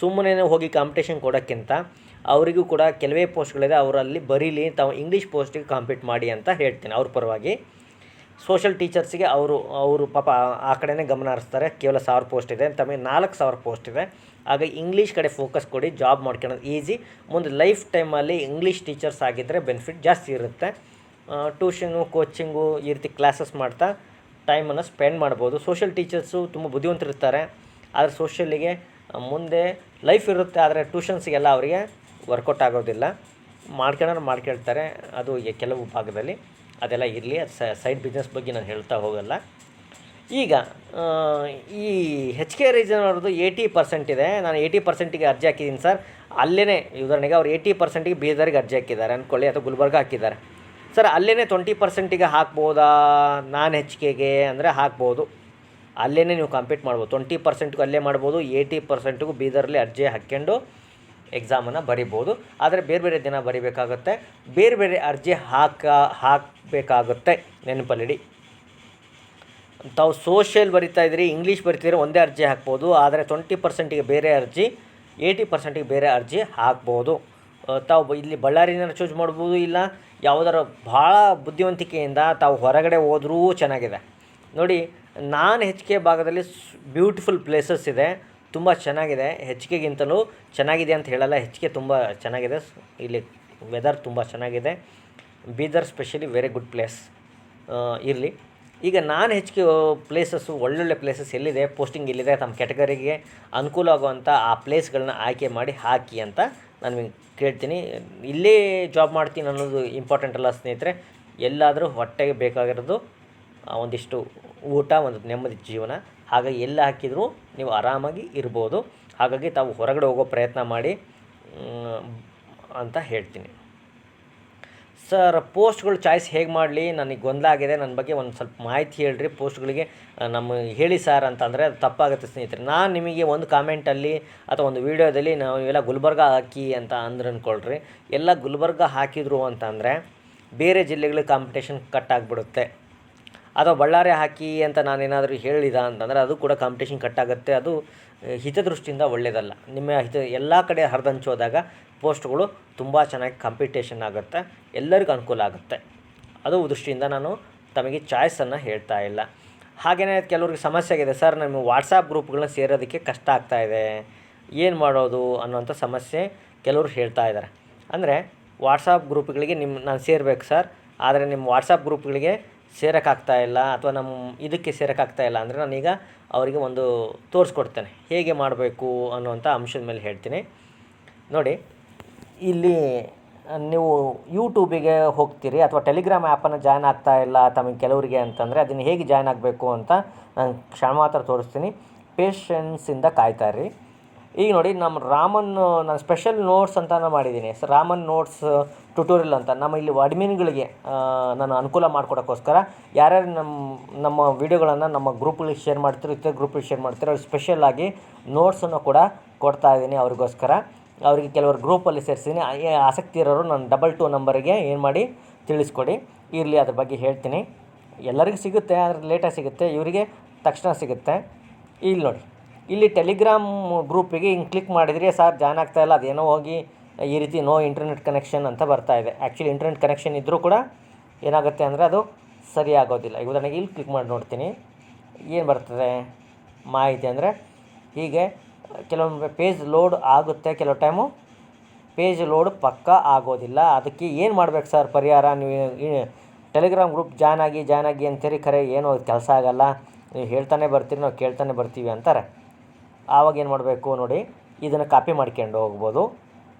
ಸುಮ್ಮನೆ ಹೋಗಿ ಕಾಂಪಿಟೇಷನ್ ಕೊಡೋಕ್ಕಿಂತ. ಅವರಿಗೂ ಕೂಡ ಕೆಲವೇ ಪೋಸ್ಟ್ಗಳಿದೆ, ಅವರಲ್ಲಿ ಬರೀಲಿ ತಾವು ಇಂಗ್ಲೀಷ್ ಪೋಸ್ಟಿಗೆ ಕಾಂಪೀಟ್ ಮಾಡಿ ಅಂತ ಹೇಳ್ತೀನಿ ಅವ್ರ ಪರವಾಗಿ. ಸೋಷಲ್ ಟೀಚರ್ಸಿಗೆ ಅವರು ಅವರು ಪಾಪ ಆ ಕಡೆನೇ ಗಮನ ಹರಿಸ್ತಾರೆ, ಕೇವಲ ಸಾವಿರ ಪೋಸ್ಟ್ ಇದೆ, ತಮಗೆ ನಾಲ್ಕು ಸಾವಿರ ಪೋಸ್ಟ್ ಇದೆ. ಆಗ ಇಂಗ್ಲೀಷ್ ಕಡೆ ಫೋಕಸ್ ಕೊಡಿ ಜಾಬ್ ಮಾಡ್ಕೊಳ್ಳೋದು ಈಸಿ ಮುಂದೆ ಲೈಫ್ ಟೈಮಲ್ಲಿ ಇಂಗ್ಲೀಷ್ ಟೀಚರ್ಸ್ ಆಗಿದ್ದರೆ ಬೆನಿಫಿಟ್ ಜಾಸ್ತಿ ಇರುತ್ತೆ. ಟ್ಯೂಷನು ಕೋಚಿಂಗು ಈ ರೀತಿ ಕ್ಲಾಸಸ್ ಮಾಡ್ತಾ ಟೈಮನ್ನು ಸ್ಪೆಂಡ್ ಮಾಡ್ಬೋದು. ಸೋಷಲ್ ಟೀಚರ್ಸು ತುಂಬ ಬುದ್ಧಿವಂತರಿರ್ತಾರೆ ಆದರೆ ಸೋಷಲಿಗೆ ಮುಂದೆ ಲೈಫ್ ಇರುತ್ತೆ, ಆದರೆ ಟ್ಯೂಷನ್ಸಿಗೆಲ್ಲ ಅವರಿಗೆ ವರ್ಕೌಟ್ ಆಗೋದಿಲ್ಲ. ಮಾಡ್ಕೊಳ್ಳೋರು ಮಾಡ್ಕೊಳ್ತಾರೆ. ಅದು ಕೆಲವು ಭಾಗದಲ್ಲಿ. ಅದೆಲ್ಲ ಇರಲಿ. ಅದು ಸೈಡ್ ಬಿಸ್ನೆಸ್ ಬಗ್ಗೆ ನಾನು ಹೇಳ್ತಾ ಹೋಗಲ್ಲ. ಈಗ ಈ ಹೆಚ್ ಕೆ ರೀಜನ್ ಅವ್ರದ್ದು ಏಯ್ಟಿ ಪರ್ಸೆಂಟ್ ಇದೆ. ನಾನು ಏಯ್ಟಿ ಪರ್ಸೆಂಟಿಗೆ ಅರ್ಜಿ ಹಾಕಿದ್ದೀನಿ ಸರ್. ಅಲ್ಲೇ ಉದಾಹರಣೆಗೆ ಅವ್ರು ಏಯ್ಟಿ ಪರ್ಸೆಂಟಿಗೆ ಬೀದರ್ಗೆ ಅರ್ಜಿ ಹಾಕಿದ್ದಾರೆ. ಅಂದ್ಕೊಳ್ಳಿ ಅಥವಾ ಗುಲ್ಬರ್ಗ ಹಾಕಿದ್ದಾರೆ. ಸರ್ ಅಲ್ಲೇ ಟ್ವೆಂಟಿ ಪರ್ಸೆಂಟಿಗೆ ಹಾಕ್ಬೋದಾ? ನಾನು ಹೆಚ್ ಕೆಗೆ ಅಂದರೆ ಹಾಕ್ಬೋದು. ಅಲ್ಲೇ ನೀವು ಕಂಪೀಟ್ ಮಾಡ್ಬೋದು. ಟ್ವೆಂಟಿ ಪರ್ಸೆಂಟ್ಗೂ ಅಲ್ಲೇ ಮಾಡ್ಬೋದು. ಏಯ್ಟಿ ಪರ್ಸೆಂಟಿಗೂ ಬೀದರಲ್ಲಿ ಅರ್ಜಿ ಹಾಕ್ಕೊಂಡು ಎಕ್ಸಾಮನ್ನು ಬರಿಬೋದು. ಆದರೆ ಬೇರೆ ಬೇರೆ ದಿನ ಬರಿಬೇಕಾಗುತ್ತೆ. ಬೇರೆ ಬೇರೆ ಅರ್ಜಿ ಹಾಕ, ಹಾಕಬೇಕಾಗುತ್ತೆ. ನೆನಪಲ್ಲಿಡಿ. ತಾವು ಸೋಷಿಯಲ್ ಬರಿತಾ ಇದ್ದೀರಿ ಇಂಗ್ಲೀಷ್ ಬರಿತಿದ್ರೆ ಒಂದೇ ಅರ್ಜಿ ಹಾಕ್ಬೋದು. ಆದರೆ ಟ್ವೆಂಟಿ ಪರ್ಸೆಂಟಿಗೆ ಬೇರೆ ಅರ್ಜಿ ಏಯ್ಟಿ ಪರ್ಸೆಂಟಿಗೆ ಬೇರೆ ಅರ್ಜಿ ಹಾಕ್ಬೋದು. ತಾವು ಇಲ್ಲಿ ಬಳ್ಳಾರಿನ ಚೂಸ್ ಮಾಡ್ಬೋದು ಇಲ್ಲ, ಯಾವುದರ ಭಾಳ ಬುದ್ಧಿವಂತಿಕೆಯಿಂದ ತಾವು ಹೊರಗಡೆ ಹೋದರೂ ಚೆನ್ನಾಗಿದೆ. ನೋಡಿ, ನಾನು ಹೆಚ್ ಕೆ ಭಾಗದಲ್ಲಿ ಬ್ಯೂಟಿಫುಲ್ ಪ್ಲೇಸಸ್ ಇದೆ. ತುಂಬ ಚೆನ್ನಾಗಿದೆ. ಹೆಚ್ ಕೆಗಿಂತಲೂ ಚೆನ್ನಾಗಿದೆ ಅಂತ ಹೇಳಲ್ಲ ಹೆಚ್ ಕೆ ತುಂಬ ಚೆನ್ನಾಗಿದೆ. ಇಲ್ಲಿ ವೆದರ್ ತುಂಬ ಚೆನ್ನಾಗಿದೆ. Bidar specially very good place ಇರಲಿ. ಈಗ ನಾನು ಹೆಚ್ಚಿಗೆ ಪ್ಲೇಸಸ್ಸು ಒಳ್ಳೊಳ್ಳೆ ಪ್ಲೇಸಸ್ ಎಲ್ಲಿದೆ ಪೋಸ್ಟಿಂಗ್ ಎಲ್ಲಿದೆ ತಮ್ಮ ಕ್ಯಾಟಗರಿಗೆ ಅನುಕೂಲ ಆಗುವಂಥ ಆ ಪ್ಲೇಸ್ಗಳನ್ನ ಆಯ್ಕೆ ಮಾಡಿ ಹಾಕಿ ಅಂತ ನಾನು ಕೇಳ್ತೀನಿ. ಇಲ್ಲೇ ಜಾಬ್ ಮಾಡ್ತೀನಿ ಅನ್ನೋದು ಇಂಪಾರ್ಟೆಂಟ್ ಅಲ್ಲ ಸ್ನೇಹಿತರೆ. ಎಲ್ಲಾದರೂ ಹೊಟ್ಟೆಗೆ ಬೇಕಾಗಿರೋದು ಒಂದಿಷ್ಟು ಊಟ, ಒಂದು ನೆಮ್ಮದಿ ಜೀವನ. ಹಾಗಾಗಿ ಎಲ್ಲಿ ಹಾಕಿದರೂ ನೀವು ಆರಾಮಾಗಿ ಇರ್ಬೋದು. ಹಾಗಾಗಿ ತಾವು ಹೊರಗಡೆ ಹೋಗೋ ಪ್ರಯತ್ನ ಮಾಡಿ ಅಂತ ಹೇಳ್ತೀನಿ. ಸರ್, ಪೋಸ್ಟ್ಗಳು ಚಾಯ್ಸ್ ಹೇಗೆ ಮಾಡಲಿ? ನನಗೆ ಗೊಂದಲ ಆಗಿದೆ. ನನ್ನ ಬಗ್ಗೆ ಒಂದು ಸ್ವಲ್ಪ ಮಾಹಿತಿ ಹೇಳ್ರಿ. ಪೋಸ್ಟ್ಗಳಿಗೆ ನಮ್ಮ ಹೇಳಿ ಸರ್ ಅಂತಂದರೆ ಅದು ತಪ್ಪಾಗುತ್ತೆ ಸ್ನೇಹಿತರೆ. ನಾನು ನಿಮಗೆ ಒಂದು ಕಾಮೆಂಟಲ್ಲಿ ಅಥವಾ ಒಂದು ವೀಡಿಯೋದಲ್ಲಿ ನಾವು ಎಲ್ಲ ಗುಲ್ಬರ್ಗ ಹಾಕಿ ಅಂತ ಅಂದ್ರೆ ಅಂದ್ಕೊಳ್ರಿ ಎಲ್ಲ ಗುಲ್ಬರ್ಗ ಹಾಕಿದ್ರು ಅಂತಂದರೆ ಬೇರೆ ಜಿಲ್ಲೆಗಳಿಗೆ ಕಾಂಪಿಟೇಷನ್ ಕಟ್ ಆಗಿಬಿಡುತ್ತೆ. ಅಥವಾ ಬಳ್ಳಾರಿ ಹಾಕಿ ಅಂತ ನಾನೇನಾದರೂ ಹೇಳಿದ ಅಂತಂದರೆ ಅದು ಕೂಡ ಕಾಂಪಿಟೇಷನ್ ಕಟ್ ಆಗುತ್ತೆ. ಅದು ಹಿತದೃಷ್ಟಿಯಿಂದ ಒಳ್ಳೆಯದಲ್ಲ ನಿಮ್ಮ ಹಿತ, ಎಲ್ಲ ಕಡೆ ಹರಿದಂಚೋದಾಗ ಪೋಸ್ಟ್ಗಳು ತುಂಬ ಚೆನ್ನಾಗಿ ಕಾಂಪಿಟೇಷನ್ ಆಗುತ್ತೆ. ಎಲ್ಲರಿಗೂ ಅನುಕೂಲ ಆಗುತ್ತೆ. ಅದು ದೃಷ್ಟಿಯಿಂದ ನಾನು ತಮಗೆ ಚಾಯ್ಸನ್ನು ಹೇಳ್ತಾ ಇಲ್ಲ. ಹಾಗೆಯೇ ಕೆಲವ್ರಿಗೆ ಸಮಸ್ಯೆ ಆಗಿದೆ. ಸರ್, ನಮ್ಮ ವಾಟ್ಸಪ್ ಗ್ರೂಪ್ಗಳನ್ನ ಸೇರೋದಕ್ಕೆ ಕಷ್ಟ ಆಗ್ತಾ ಇದೆ. ಏನು ಮಾಡೋದು? ಅನ್ನೋಂಥ ಸಮಸ್ಯೆ ಕೆಲವರು ಹೇಳ್ತಾ ಇದ್ದಾರೆ. ಅಂದರೆ ವಾಟ್ಸಪ್ ಗ್ರೂಪ್ಗಳಿಗೆ ನಿಮ್ಮ ನಾನು ಸೇರ್ಬೇಕು, ಸರ್. ಆದರೆ, ನಿಮ್ಮ ವಾಟ್ಸಪ್ ಗ್ರೂಪ್ಗಳಿಗೆ ಸೇರೋಕ್ಕಾಗ್ತಾ ಇಲ್ಲ ಅಥವಾ ನಮ್ಮ ಇದಕ್ಕೆ ಸೇರೋಕ್ಕಾಗ್ತಾ ಇಲ್ಲ ಅಂದರೆ ನಾನೀಗ ಅವರಿಗೆ ಒಂದು ತೋರಿಸ್ಕೊಡ್ತೇನೆ. ಹೇಗೆ ಮಾಡಬೇಕು ಅನ್ನುವಂಥ ಅಂಶದ ಮೇಲೆ ಹೇಳ್ತೀನಿ. ನೋಡಿ, ಇಲ್ಲಿ ನೀವು ಯೂಟ್ಯೂಬಿಗೆ ಹೋಗ್ತೀರಿ ಅಥವಾ ಟೆಲಿಗ್ರಾಮ್ ಆ್ಯಪನ್ನು ಜಾಯ್ನ್ ಆಗ್ತಾ ಇಲ್ಲ ತಮಗೆ ಕೆಲವರಿಗೆ ಅಂತಂದರೆ ಅದನ್ನು ಹೇಗೆ ಜಾಯ್ನ್ ಆಗಬೇಕು ಅಂತ ನಾನು ಕ್ಷಣ ಮಾತ್ರ ತೋರಿಸ್ತೀನಿ. ಪೇಷನ್ಸಿಂದ ಕಾಯ್ತಾ ಇರಿ ಈಗ ನೋಡಿ, ನಮ್ಮ ರಾಮನ್, ನಾನು ಸ್ಪೆಷಲ್ ನೋಟ್ಸ್ ಅಂತಾನು ಮಾಡಿದ್ದೀನಿ. ರಾಮನ್ ನೋಟ್ಸ್ ಟ್ಯುಟೋರಿಯಲ್ ಅಂತ. ನಮ್ಮ ಇಲ್ಲಿ ಅಡ್ಮಿನ್ಗಳಿಗೆ ನಾನು ಅನುಕೂಲ ಮಾಡಿಕೊಡೋಕ್ಕೋಸ್ಕರ ಯಾರ್ಯಾರು ನಮ್ಮ ನಮ್ಮ ವೀಡಿಯೋಗಳನ್ನು ನಮ್ಮ ಗ್ರೂಪ್ಗಳಿಗೆ ಶೇರ್ ಮಾಡ್ತಿರೋ, ಇತರ ಗ್ರೂಪ್ಗಳಿಗೆ ಶೇರ್ ಮಾಡ್ತಿರೋ, ಅವ್ರಿಗೆ ಸ್ಪೆಷಲ್ ಆಗಿ ನೋಟ್ಸನ್ನು ಕೂಡ ಕೊಡ್ತಾ ಇದ್ದೀನಿ ಅವ್ರಿಗೋಸ್ಕರ. ಅವರಿಗೆ ಕೆಲವರು ಗ್ರೂಪಲ್ಲಿ ಸೇರಿಸಿದ್ದೀನಿ. ಆಸಕ್ತಿ ಇರೋರು ನಾನು ಡಬಲ್ ಟು ನಂಬರಿಗೆ ಏನು ಮಾಡಿ ತಿಳಿಸ್ಕೊಡಿ. ಇರಲಿ, ಅದ್ರ ಬಗ್ಗೆ ಹೇಳ್ತೀನಿ. ಎಲ್ಲರಿಗೂ ಸಿಗುತ್ತೆ, ಆದರೆ ಲೇಟಾಗಿ ಸಿಗುತ್ತೆ, ಇವರಿಗೆ ತಕ್ಷಣ ಸಿಗುತ್ತೆ. ಇಲ್ಲಿ ನೋಡಿ. ಇಲ್ಲಿ ಟೆಲಿಗ್ರಾಮ್ ಗ್ರೂಪಿಗೆ ಹಿಂಗೆ ಕ್ಲಿಕ್ ಮಾಡಿದರೆ ಸರ್ ಜಾಯ್ನ್ ಇಲ್ಲ, ಅದೇನೋ ಹೋಗಿ ಈ ರೀತಿ ನೋ ಇಂಟರ್ನೆಟ್ ಕನೆಕ್ಷನ್ ಅಂತ ಬರ್ತಾ ಇದೆ. ಆ್ಯಕ್ಚುಲಿ ಇಂಟರ್ನೆಟ್ ಕನೆಕ್ಷನ್ ಇದ್ದರೂ ಕೂಡ ಏನಾಗುತ್ತೆ ಅಂದರೆ ಅದು ಸರಿ ಆಗೋದಿಲ್ಲ. ಈಗ ಉದಾಹರಣೆಗೆ ಇಲ್ಲಿ ಕ್ಲಿಕ್ ಮಾಡಿ ನೋಡ್ತೀನಿ. ಏನು ಬರ್ತದೆ? ಮಾಹಿತಿ ಅಂದರೆ ಹೀಗೆ ಕೆಲವೊಮ್ಮೆ ಪೇಜ್ ಲೋಡ್ ಆಗುತ್ತೆ, ಕೆಲವು ಟೈಮು ಪೇಜ್ ಲೋಡ್ ಪಕ್ಕ ಆಗೋದಿಲ್ಲ. ಅದಕ್ಕೆ ಏನು ಮಾಡ್ಬೇಕು ಸರ್ ಪರಿಹಾರ? ನೀವು ಟೆಲಿಗ್ರಾಮ್ ಗ್ರೂಪ್ ಜಾಯ್ನ್ ಆಗಿ ಜಾಯ್ನ್ ಆಗಿ ಅಂತೇಳಿ ಖರೆ ಏನು ಕೆಲಸ ಆಗಲ್ಲ. ನೀವು ಹೇಳ್ತಾನೆ ಬರ್ತೀರಿ, ನಾವು ಕೇಳ್ತಾನೆ ಬರ್ತೀವಿ ಅಂತಾರೆ. ಆವಾಗ ಏನು ಮಾಡಬೇಕು ನೋಡಿ, ಇದನ್ನು ಕಾಪಿ ಮಾಡ್ಕೊಂಡು ಹೋಗ್ಬೋದು.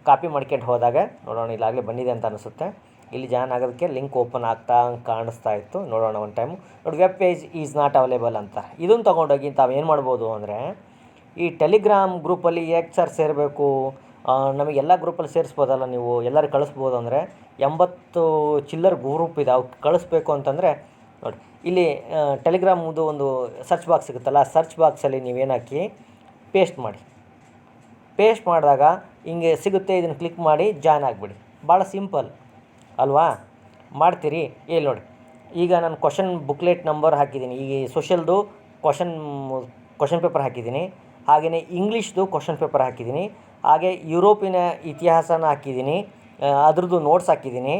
ಕಾಪಿ ಮಾಡ್ಕೊಂಡು ಹೋದಾಗ, ನೋಡೋಣ ಇಲ್ಲಾಗಲೇ ಬಂದಿದೆ ಅಂತ ಅನಿಸುತ್ತೆ. ಇಲ್ಲಿ ಜಾಯ್ನ್ ಆಗೋದಕ್ಕೆ ಲಿಂಕ್ ಓಪನ್ ಆಗ್ತಾ ಕಾಣಿಸ್ತಾ ಇತ್ತು. ನೋಡೋಣ ಒಂದು ಟೈಮು ನೋಡಿ web page is not available ಅಂತ. ಇದನ್ನು ತೊಗೊಂಡೋಗಿ ತಾವು ಏನು ಮಾಡ್ಬೋದು ಅಂದರೆ, ಈ ಟೆಲಿಗ್ರಾಮ್ ಗ್ರೂಪಲ್ಲಿ ಹೇಗೆ ಸರ್ ಸೇರಬೇಕು. ನಮಗೆ ಎಲ್ಲ ಗ್ರೂಪಲ್ಲಿ ಸೇರಿಸ್ಬೋದಲ್ಲ ನೀವು, ಎಲ್ಲರೂ ಕಳಿಸ್ಬೋದು ಅಂದರೆ, ಎಂಬತ್ತು ಚಿಲ್ಲರ್ ಗ್ರೂಪ್ ಇದೆ. ಅವ್ಕೆ ಕಳಿಸ್ಬೇಕು ಅಂತಂದರೆ, ನೋಡಿ, ಇಲ್ಲಿ ಟೆಲಿಗ್ರಾಮ್ದು ಒಂದು ಸರ್ಚ್ ಬಾಕ್ಸ್ ಸಿಗುತ್ತಲ್ಲ ಸರ್ಚ್ ಬಾಕ್ಸಲ್ಲಿ ನೀವೇನು ಹಾಕಿ ಪೇಸ್ಟ್ ಮಾಡಿ. ಪೇಸ್ಟ್ ಮಾಡಿದಾಗ ಹಿಂಗೆ ಸಿಗುತ್ತೆ, ಇದನ್ನು ಕ್ಲಿಕ್ ಮಾಡಿ ಜಾಯ್ನ್ ಆಗಿಬಿಡಿ. ಭಾಳ ಸಿಂಪಲ್ ಅಲ್ವಾ? ಮಾಡ್ತೀರಿ ಇಲ್ಲಿ ನೋಡಿ ಈಗ ನಾನು ಕ್ವಶನ್ ಬುಕ್ಲೆಟ್ ನಂಬರ್ ಹಾಕಿದ್ದೀನಿ. ಈಗ ಸೋಷಲ್ದು ಕ್ವಶನ್ ಕ್ವಶನ್ ಪೇಪರ್ ಹಾಕಿದ್ದೀನಿ. ಹಾಗೆಯೇ ಇಂಗ್ಲೀಷ್ದು ಕ್ವಶನ್ ಪೇಪರ್ ಹಾಕಿದ್ದೀನಿ. ಹಾಗೆ ಯುರೋಪಿನ ಇತಿಹಾಸನ ಹಾಕಿದ್ದೀನಿ. ಅದ್ರದ್ದು ನೋಟ್ಸ್ ಹಾಕಿದ್ದೀನಿ.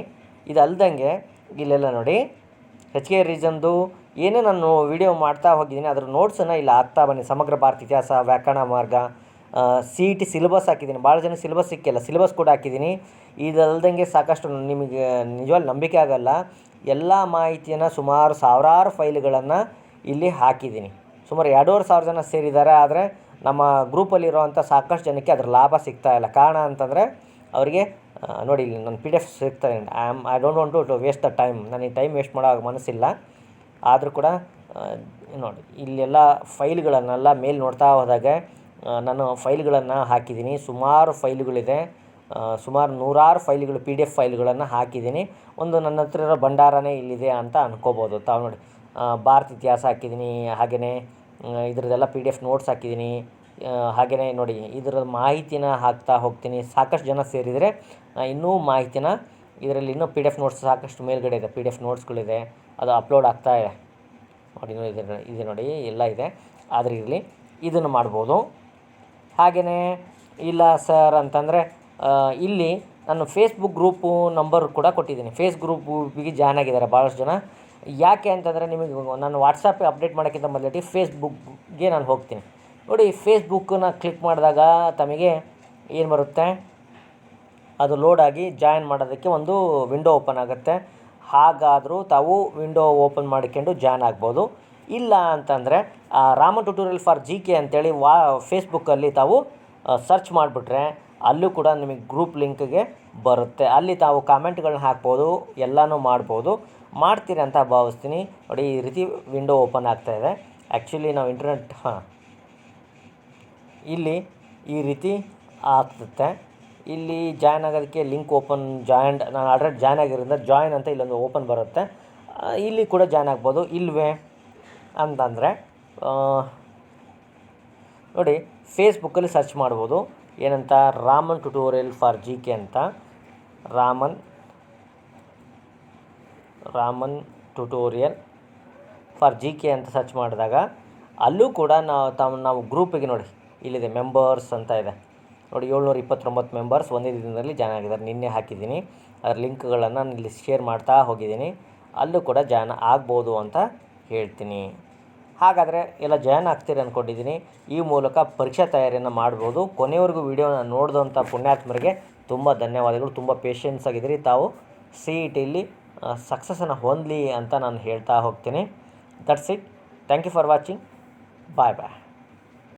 ಇದಲ್ದಂಗೆ ಇಲ್ಲೆಲ್ಲ ನೋಡಿ. ಎಚ್ ಕೆ ರೀಸನ್ದು ಏನೇ ನಾನು ವಿಡಿಯೋ ಮಾಡ್ತಾ ಹೋಗಿದ್ದೀನಿ, ಅದ್ರ ನೋಟ್ಸನ್ನು ಇಲ್ಲಿ ಹಾಕ್ತಾ ಬನ್ನಿ. ಸಮಗ್ರ ಭಾರತ ಇತಿಹಾಸ, ವ್ಯಾಕರಣ ಮಾರ್ಗ ಸಿ ಇ ಟಿ ಸಿಲೆಬಸ್ ಹಾಕಿದ್ದೀನಿ. ಭಾಳ ಜನ ಸಿಲೆಬಸ್ ಸಿಕ್ಕಿಲ್ಲ ಸಿಲೆಬಸ್ ಕೂಡ ಹಾಕಿದ್ದೀನಿ. ಇದಲ್ದಂಗೆ ಸಾಕಷ್ಟು ನಿಮಗೆ ನಿಜವಾಗಿ ನಂಬಿಕೆ ಆಗಲ್ಲ. ಎಲ್ಲ ಮಾಹಿತಿಯನ್ನು ಸುಮಾರು ಸಾವಿರಾರು ಫೈಲ್ಗಳನ್ನು ಇಲ್ಲಿ ಹಾಕಿದ್ದೀನಿ. ಸುಮಾರು ಎರಡೂವರೆ ಸಾವಿರ ಜನ ಸೇರಿದ್ದಾರೆ, ಆದರೆ ನಮ್ಮ ಗ್ರೂಪಲ್ಲಿರುವಂಥ ಸಾಕಷ್ಟು ಜನಕ್ಕೆ ಅದ್ರ ಲಾಭ ಸಿಗ್ತಾ ಇಲ್ಲ. ಕಾರಣ ಅಂತಂದರೆ, ಅವರಿಗೆ ನೋಡಿ, ಇಲ್ಲಿ ನನ್ನ ಪಿ ಡಿ ಎಫ್ ಸಿಗ್ತಾರೆ I am I don't want to waste the time ನನಗೆ ಟೈಮ್ ವೇಸ್ಟ್ ಮಾಡೋ ಮನಸ್ಸಿಲ್ಲ. ಆದರೂ ಕೂಡ ನೋಡಿ, ಇಲ್ಲೆಲ್ಲ ಫೈಲ್ಗಳನ್ನೆಲ್ಲ ಮೇಲೆ ನೋಡ್ತಾ ಹೋದಾಗ ನಾನು ಫೈಲ್ಗಳನ್ನು ಹಾಕಿದ್ದೀನಿ. ಸುಮಾರು ಫೈಲ್ಗಳಿದೆ. ಸುಮಾರು ನೂರಾರು ಫೈಲ್ಗಳು ಪಿ ಡಿ ಎಫ್ ಫೈಲ್ಗಳನ್ನು ಹಾಕಿದ್ದೀನಿ. ಒಂದು ನನ್ನ ಹತ್ರ ಇರೋ ಭಂಡಾರನೇ ಇಲ್ಲಿದೆ ಅಂತ ಅನ್ಕೋಬೋದು. ತಾವು ನೋಡಿ ಭಾರತ ಇತಿಹಾಸ ಹಾಕಿದ್ದೀನಿ, ಹಾಗೆಯೇ ಇದ್ರದ್ದೆಲ್ಲ ಪಿ ಡಿ ಎಫ್ ನೋಟ್ಸ್ ಹಾಕಿದ್ದೀನಿ. ಹಾಗೆಯೇ ನೋಡಿ ಇದರ ಮಾಹಿತಿನ ಹಾಕ್ತಾ ಹೋಗ್ತೀನಿ. ಸಾಕಷ್ಟು ಜನ ಸೇರಿದರೆ ಇನ್ನೂ ಮಾಹಿತಿನ ಇದರಲ್ಲಿ ಇನ್ನೂ ಪಿ ಡಿ ಎಫ್ ನೋಟ್ಸ್ ಸಾಕಷ್ಟು ಮೇಲ್ಗಡೆ ಇದೆ. ಪಿ ಡಿ ಎಫ್ ನೋಟ್ಸ್ಗಳಿದೆ ಅದು ಅಪ್ಲೋಡ್ ಆಗ್ತಾ ಇದೆ. ನೋಡಿ ಇದೆ ಇದೆ ನೋಡಿ, ಎಲ್ಲ ಇದೆ. ಆದರೆ ಇರಲಿ, ಇದನ್ನು ಮಾಡ್ಬೋದು. ಹಾಗೆಯೇ ಇಲ್ಲ ಸರ್ ಅಂತಂದರೆ ಇಲ್ಲಿ ನಾನು ಫೇಸ್ಬುಕ್ ಗ್ರೂಪು ನಂಬರ್ ಕೂಡ ಕೊಟ್ಟಿದ್ದೀನಿ. ಫೇಸ್ ಗ್ರೂಪಿಗೆ ಜಾಯ್ನ್ ಆಗಿದ್ದಾರೆ ಭಾಳಷ್ಟು ಜನ. ಯಾಕೆ ಅಂತಂದರೆ, ನಿಮಗೆ ನಾನು ವಾಟ್ಸಪ್ ಅಪ್ಡೇಟ್ ಮಾಡೋಕ್ಕಿಂತ ಮೊದಲೇ ಫೇಸ್ಬುಕ್ಗೆ ನಾನು ಹೋಗ್ತೀನಿ. ನೋಡಿ ಫೇಸ್ಬುಕ್ಕನ್ನು ಕ್ಲಿಕ್ ಮಾಡಿದಾಗ ತಮಗೆ ಏನು ಬರುತ್ತೆ? ಅದು ಲೋಡಾಗಿ ಜಾಯಿನ್ ಮಾಡೋದಕ್ಕೆ ಒಂದು ವಿಂಡೋ ಓಪನ್ ಆಗುತ್ತೆ. ಹಾಗಾದರೂ ತಾವು ವಿಂಡೋ ಓಪನ್ ಮಾಡಿಕೊಂಡು ಜಾಯ್ನ್ ಆಗ್ಬೋದು. ಇಲ್ಲ ಅಂತಂದರೆ Rama tutorial for G K ಅಂತೇಳಿ ವಾ ಫೇಸ್ಬುಕ್ಕಲ್ಲಿ ತಾವು ಸರ್ಚ್ ಮಾಡಿಬಿಟ್ರೆ ಅಲ್ಲೂ ಕೂಡ ನಿಮಗೆ ಗ್ರೂಪ್ ಲಿಂಕ್ಗೆ ಬರುತ್ತೆ. ಅಲ್ಲಿ ತಾವು ಕಾಮೆಂಟ್ಗಳನ್ನ ಹಾಕ್ಬೋದು, ಎಲ್ಲನೂ ಮಾಡ್ಬೋದು. ಮಾಡ್ತೀರಿ ಅಂತ ಭಾವಿಸ್ತೀನಿ. ನೋಡಿ, ಈ ರೀತಿ ವಿಂಡೋ ಓಪನ್ ಆಗ್ತಾಯಿದೆ ಆ್ಯಕ್ಚುಲಿ ನಾವು ಇಂಟರ್ನೆಟ್ ಹಾಂ. ಇಲ್ಲಿ ಈ ರೀತಿ ಆಗ್ತದೆ ಇಲ್ಲಿ ಜಾಯ್ನ್ ಆಗೋದಕ್ಕೆ ಲಿಂಕ್ ಓಪನ್ ಜಾಯ್ನ್ ನಾನು ಆಲ್ರೆಡಿ ಜಾಯ್ನ್ ಆಗಿರೋದ್ರಿಂದ ಜಾಯ್ನ್ ಅಂತ ಇಲ್ಲೊಂದು ಓಪನ್ ಬರುತ್ತೆ. ಇಲ್ಲಿ ಕೂಡ ಜಾಯ್ನ್ ಆಗ್ಬೋದು. ಇಲ್ಲವೇ ಅಂತಂದರೆ ನೋಡಿ, ಫೇಸ್ಬುಕ್ಕಲ್ಲಿ ಸರ್ಚ್ ಮಾಡ್ಬೋದು. ಏನಂತ? Raman tutorial for G K ಅಂತ. Raman Raman tutorial for G K ಅಂತ ಸರ್ಚ್ ಮಾಡಿದಾಗ, ಅಲ್ಲೂ ಕೂಡ ನಾವು ತಮ್ಮ ನಾವು ಗ್ರೂಪಿಗೆ ನೋಡಿ. ಇಲ್ಲಿದೆ ಮೆಂಬರ್ಸ್ ಅಂತ ಇದೆ. ನೋಡಿ, ಏಳ್ನೂರ ಇಪ್ಪತ್ತೊಂಬತ್ತು ಮೆಂಬರ್ಸ್ ಒಂದೇ ದಿನದಲ್ಲಿ ಜಾಯ್ನ್ ಆಗಿದ್ದಾರೆ. ನಿನ್ನೆ ಹಾಕಿದ್ದೀನಿ. ಅದರ ಲಿಂಕ್ಗಳನ್ನು ಇಲ್ಲಿ ಶೇರ್ ಮಾಡ್ತಾ ಹೋಗಿದ್ದೀನಿ. ಅಲ್ಲೂ ಕೂಡ ಜಾಯ್ನ್ ಆಗ್ಬೋದು ಅಂತ ಹೇಳ್ತೀನಿ. ಹಾಗಾದರೆ ಎಲ್ಲ ಜಾಯ್ನ್ ಆಗ್ತೀರಿ ಅಂದ್ಕೊಂಡಿದ್ದೀನಿ ಈ ಮೂಲಕ ಪರೀಕ್ಷಾ ತಯಾರಿಯನ್ನು ಮಾಡ್ಬೋದು. ಕೊನೆಯವರೆಗೂ ವಿಡಿಯೋನ ನೋಡಿದಂಥ ಪುಣ್ಯಾತ್ಮರಿಗೆ ತುಂಬ ಧನ್ಯವಾದಗಳು. ತುಂಬ ಪೇಷನ್ಸ್ ಆಗಿದ್ದೀರಿ. ತಾವು ಸಿ ಇ ಟಿಲಿ ಸಕ್ಸಸ್ಸನ್ನು ಹೊಂದಲಿ ಅಂತ ನಾನು ಹೇಳ್ತಾ ಹೋಗ್ತೀನಿ. That's it thank you for watching bye bye